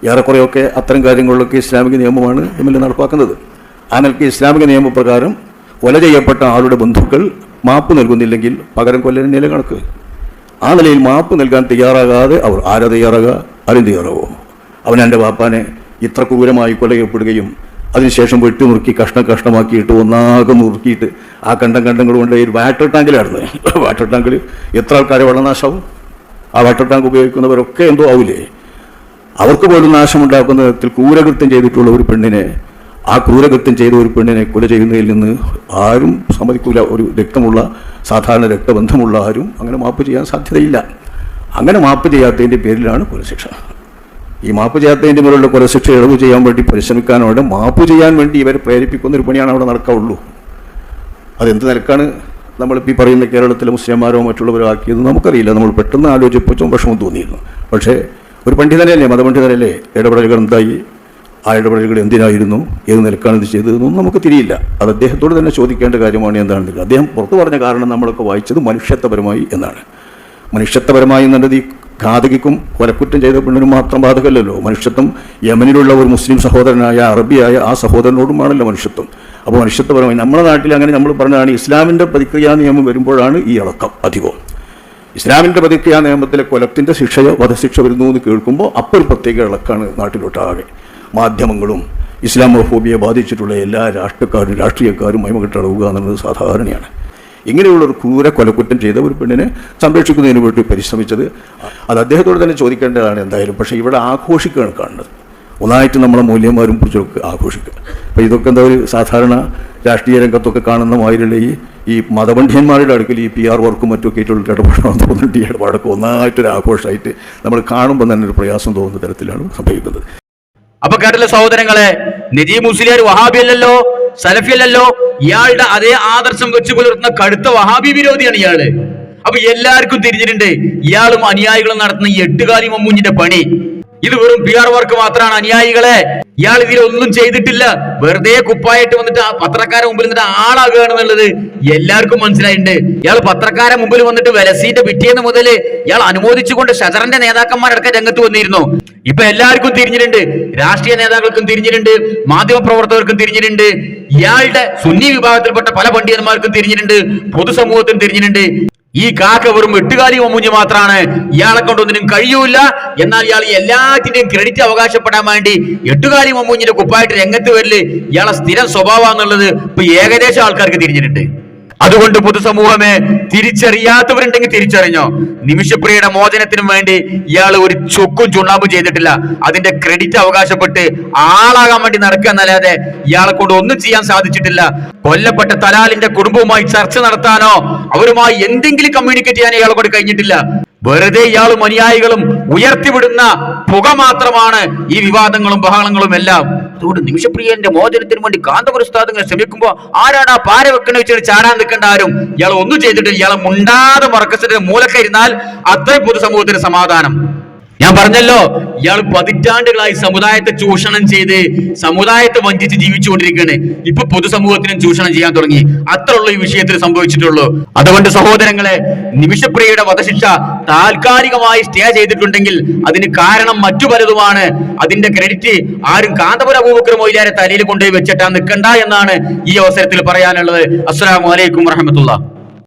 ഏറെക്കുറെയൊക്കെ അത്തരം കാര്യങ്ങളിലൊക്കെ ഇസ്ലാമിക നിയമമാണ് യമനിൽ നടപ്പാക്കുന്നത്. ആ ഇസ്ലാമിക നിയമപ്രകാരം കൊല ചെയ്യപ്പെട്ട ആളുടെ ബന്ധുക്കൾ മാപ്പ് നൽകുന്നില്ലെങ്കിൽ പകരം കൊല്ലൻ നില കണക്ക്? ആ നിലയിൽ മാപ്പ് നൽകാൻ തയ്യാറാകാതെ അവർ ആരാ തയ്യാറാകുക ആരും തയ്യാറാവോ? അവൻ എന്റെ വാപ്പാനെ ഇത്ര ക്രൂരമായി കൊല ചെയ്യപ്പെടുകയും അതിനുശേഷം വെട്ടി നുറുക്കി കഷ്ണം കഷ്ണമാക്കിയിട്ട് ഒന്നാകെ നുറുക്കിയിട്ട് ആ കണ്ടം കണ്ടങ്ങൾ കൊണ്ട് ഒരു വാട്ടർ ടാങ്കിലായിരുന്നു. വാട്ടർ ടാങ്കിൽ എത്ര ആൾക്കാരെ വെള്ളനാശാവും ആ വാട്ടർ ടാങ്ക് ഉപയോഗിക്കുന്നവരൊക്കെ എന്തോ ആവില്ലേ അവർക്ക് പോലും നാശമുണ്ടാക്കുന്ന വിധത്തിൽ ക്രൂരകൃത്യം ചെയ്തിട്ടുള്ള ഒരു പെണ്ണിനെ ആ ക്രൂരകൃത്യം ചെയ്ത ഒരു പെണ്ണിനെ കൊല ചെയ്യുന്നതിൽ നിന്ന് ആരും സമ്മതിക്കൂല. ഒരു രക്തമുള്ള സാധാരണ രക്തബന്ധമുള്ള ആരും അങ്ങനെ മാപ്പ് ചെയ്യാൻ സാധ്യതയില്ല. അങ്ങനെ മാപ്പ് ചെയ്യാത്തതിന്റെ പേരിലാണ് കൊലശിക്ഷ. ഈ മാപ്പ് ചെയ്യാത്തതിന്റെ പേരിലുള്ള കൊലശിക്ഷ ഇളവ് ചെയ്യാൻ വേണ്ടി പരിശ്രമിക്കാനോടെ മാപ്പ് ചെയ്യാൻ വേണ്ടി ഇവരെ പ്രേരിപ്പിക്കുന്ന ഒരു പണിയാണ് അവിടെ നടക്കാവുള്ളൂ. അതെന്ത് നിലക്കാണ് നമ്മളിപ്പോൾ ഈ പറയുന്ന കേരളത്തിലെ മുസ്ലിംമാരോ മറ്റുള്ളവരോ ആക്കിയത് നമുക്കറിയില്ല. നമ്മൾ പെട്ടെന്ന് ആലോചിച്ചപ്പോൾ വിഷമം തോന്നിയിരുന്നു. പക്ഷേ ഒരു പണ്ഡിതനല്ലേ മതപണ്ഡിതനല്ലേ ഇടപെടലുകൾ എന്തായി? ആ ഇടപെടലുകൾ എന്തിനായിരുന്നു ഏത് നിലക്കാണ് ഇത് ചെയ്തതെന്നും നമുക്ക് തിരിയില്ല. അത് അദ്ദേഹത്തോട് തന്നെ ചോദിക്കേണ്ട കാര്യമാണ് എന്താണെന്ന് അദ്ദേഹം പുറത്തു പറഞ്ഞ കാരണം നമ്മളൊക്കെ വായിച്ചത് മനുഷ്യത്വപരമായി എന്നാണ്. മനുഷ്യത്വപരമായി എന്നുള്ളത് ഈ ഘാതകിക്കും കൊലക്കുറ്റം ചെയ്ത പെണ്ണിനും മാത്രം ബാധകമല്ലല്ലോ. മനുഷ്യത്വം യമനിലുള്ള ഒരു മുസ്ലിം സഹോദരനായ അറബിയായ ആ സഹോദരനോടുമാണല്ലോ മനുഷ്യത്വം. അപ്പോൾ മനുഷ്യത്വപരമായി നമ്മുടെ നാട്ടിൽ അങ്ങനെ നമ്മൾ പറഞ്ഞതാണ് ഇസ്ലാമിന്റെ പ്രതിക്രിയാ നിയമം വരുമ്പോഴാണ് ഈ ഇളക്കം അധികവും. ഇസ്ലാമിന്റെ പ്രതിക്രിയാ നിയമത്തിലെ കൊലത്തിന്റെ ശിക്ഷയോ വധശിക്ഷ വരുന്നു എന്ന് കേൾക്കുമ്പോൾ അപ്പോൾ ഒരു പ്രത്യേക ഇളക്കാണ് നാട്ടിലൊട്ടാകെ. മാധ്യമങ്ങളും ഇസ്ലാമോഫോബിയെ ബാധിച്ചിട്ടുള്ള എല്ലാ രാഷ്ട്രീയക്കാരും രാഷ്ട്രീയക്കാരും മൈമകെട്ടളവുക എന്നുള്ളത് സാധാരണയാണ്. ഇങ്ങനെയുള്ള ഒരു ക്രൂര കൊലക്കുറ്റം ചെയ്ത ഒരു പെണ്ണിനെ സംരക്ഷിക്കുന്നതിന് വേണ്ടി പരിശ്രമിച്ചത് അത് അദ്ദേഹത്തോട് തന്നെ ചോദിക്കേണ്ടതാണ് എന്തായാലും. പക്ഷേ ഇവിടെ ആഘോഷിക്കുകയാണ് കാണുന്നത്. ഒന്നായിട്ട് നമ്മളെ മൂല്യന്മാരും കുറിച്ചൊക്കെ ആഘോഷിക്കുക. അപ്പോൾ ഇതൊക്കെ എന്താ ഒരു സാധാരണ രാഷ്ട്രീയ രംഗത്തൊക്കെ കാണുന്ന മാതിരിയുള്ള ഈ ഈ മതപണ്ഡിയന്മാരുടെ അടുക്കൽ ഈ പി ആർ വർക്കും മറ്റൊക്കെ ആയിട്ടുള്ള ഇടപാടാണെന്ന് തോന്നുന്നുണ്ട് ഈ ഇടപാടൊക്കെ ഒന്നായിട്ടൊരു ആഘോഷമായിട്ട് നമ്മൾ കാണുമ്പോൾ തന്നെ ഒരു പ്രയാസം തോന്നുന്ന തരത്തിലാണ് സംഭവിക്കുന്നത്.
അപ്പൊ കേട്ടല്ലോ സഹോദരങ്ങളെ? നിജി മുസ്ലിയാർ വഹാബി അല്ലല്ലോ സലഫി അല്ലല്ലോ ഇയാളുടെ അതേ ആദർശം വെച്ചു പുലർത്തുന്ന കടുത്ത വഹാബി വിരോധിയാണ് ഇയാൾ. അപ്പൊ എല്ലാവർക്കും തിരിഞ്ഞിട്ടുണ്ട് ഇയാളും അനുയായികളും നടത്തുന്ന എട്ടുകാലി മമ്മൂഞ്ഞിന്റെ പണി. ഇത് വെറും പി ആർ വർക്ക് മാത്രമാണ് അനുയായികളെ. ഇയാൾ ഇതിലൊന്നും ചെയ്തിട്ടില്ല. വെറുതെ കുപ്പായിട്ട് വന്നിട്ട് ആ പത്രക്കാരെ മുമ്പിൽ നിന്നിട്ട് ആളാകുകയാണെന്നുള്ളത് എല്ലാവർക്കും മനസ്സിലായിട്ടുണ്ട്. ഇയാൾ പത്രക്കാരെ മുമ്പിൽ വന്നിട്ട് വെലസീന്റെ പിറ്റേന്ന് മുതൽ ഇയാൾ അനുമോദിച്ചുകൊണ്ട് ഷജറിന്റെ നേതാക്കന്മാരടക്കം രംഗത്ത് വന്നിരുന്നു. ഇപ്പൊ എല്ലാവർക്കും തിരിഞ്ഞിട്ടുണ്ട്. രാഷ്ട്രീയ നേതാക്കൾക്കും തിരിഞ്ഞിട്ടുണ്ട്. മാധ്യമ പ്രവർത്തകർക്കും തിരിഞ്ഞിട്ടുണ്ട്. ഇയാളുടെ സുന്നി വിഭാഗത്തിൽപ്പെട്ട പല പണ്ഡിതന്മാർക്കും തിരിഞ്ഞിട്ടുണ്ട്. പൊതുസമൂഹത്തിനും തിരിഞ്ഞിട്ടുണ്ട്. ഈ കാക്ക വെറും എട്ടുകാലി മമ്മൂഞ്ഞ് മാത്രമാണ് ഇയാളെ കൊണ്ടൊന്നിനും കഴിയൂല എന്നാൽ ഇയാൾ എല്ലാറ്റിന്റെയും ക്രെഡിറ്റ് അവകാശപ്പെടാൻ വേണ്ടി എട്ടുകാലി മമ്മൂഞ്ഞിന്റെ കുപ്പായിട്ട് രംഗത്ത് വരൽ ഇയാളെ സ്ഥിരം സ്വഭാവമാണെന്നുള്ളത് ഇപ്പൊ ഏകദേശം ആൾക്കാർക്ക് തിരിഞ്ഞിട്ടുണ്ട്. അതുകൊണ്ട് പൊതുസമൂഹമേ തിരിച്ചറിയാത്തവരുണ്ടെങ്കിൽ തിരിച്ചറിഞ്ഞോ. നിമിഷപ്രിയയുടെ മോചനത്തിനും വേണ്ടി ഇയാൾ ഒരു ചൊക്കും ചുണ്ണാമ്പും ചെയ്തിട്ടില്ല. അതിന്റെ ക്രെഡിറ്റ് അവകാശപ്പെട്ട് ആളാകാൻ വേണ്ടി നടക്കുക എന്നല്ലാതെ ഇയാളെ കൊണ്ട് ഒന്നും ചെയ്യാൻ സാധിച്ചിട്ടില്ല. കൊല്ലപ്പെട്ട തലാലിന്റെ കുടുംബവുമായി ചർച്ച നടത്താനോ അവരുമായി എന്തെങ്കിലും കമ്മ്യൂണിക്കേറ്റ് ചെയ്യാനോ ഇയാളെ കൊണ്ട് കഴിഞ്ഞിട്ടില്ല. വെറുതെ ഇയാളും അനുയായികളും ഉയർത്തിവിടുന്ന പുക മാത്രമാണ് ഈ വിവാദങ്ങളും ബഹളങ്ങളും എല്ലാം. അതുകൊണ്ട് നിമിഷപ്രിയന്റെ മോചനത്തിന് വേണ്ടി കാന്തപുരസ്താദങ്ങൾ ശ്രമിക്കുമ്പോ ആരാണ് ആ പാര വെക്കണ വെച്ചിട്ട് ചാടാൻ നിൽക്കേണ്ട ആരും? ഇയാൾ ഒന്നും ചെയ്തിട്ടില്ല. ഇയാളെ മുണ്ടാതെ മറക്കസിന്റെ മൂലക്കരിന്നാൽ അത്രയും പൊതുസമൂഹത്തിന് സമാധാനം. ഞാൻ പറഞ്ഞല്ലോ ഇയാൾ പതിറ്റാണ്ടുകളായി സമുദായത്തെ ചൂഷണം ചെയ്ത് സമുദായത്തെ വഞ്ചിച്ച് ജീവിച്ചുകൊണ്ടിരിക്കുകയാണ്. ഇപ്പൊ പൊതുസമൂഹത്തിനും ചൂഷണം ചെയ്യാൻ തുടങ്ങി. അത്രയുള്ള ഈ വിഷയത്തിൽ സംഭവിച്ചിട്ടുള്ളൂ. അതുകൊണ്ട് സഹോദരങ്ങളെ നിമിഷപ്രിയയുടെ വധശിക്ഷ താൽക്കാലികമായി സ്റ്റേ ചെയ്തിട്ടുണ്ടെങ്കിൽ അതിന് കാരണം മറ്റു പലതുമാണ്. അതിന്റെ ക്രെഡിറ്റ് ആരും കാന്തപുര അബൂബക്കർ മൊയ്ലാരെ തലയിൽ കൊണ്ടുപോയി വെച്ചിട്ടാ നിൽക്കണ്ട എന്നാണ് ഈ അവസരത്തിൽ പറയാനുള്ളത്. അസ്സലാമു അലൈക്കും വറഹമത്തുള്ള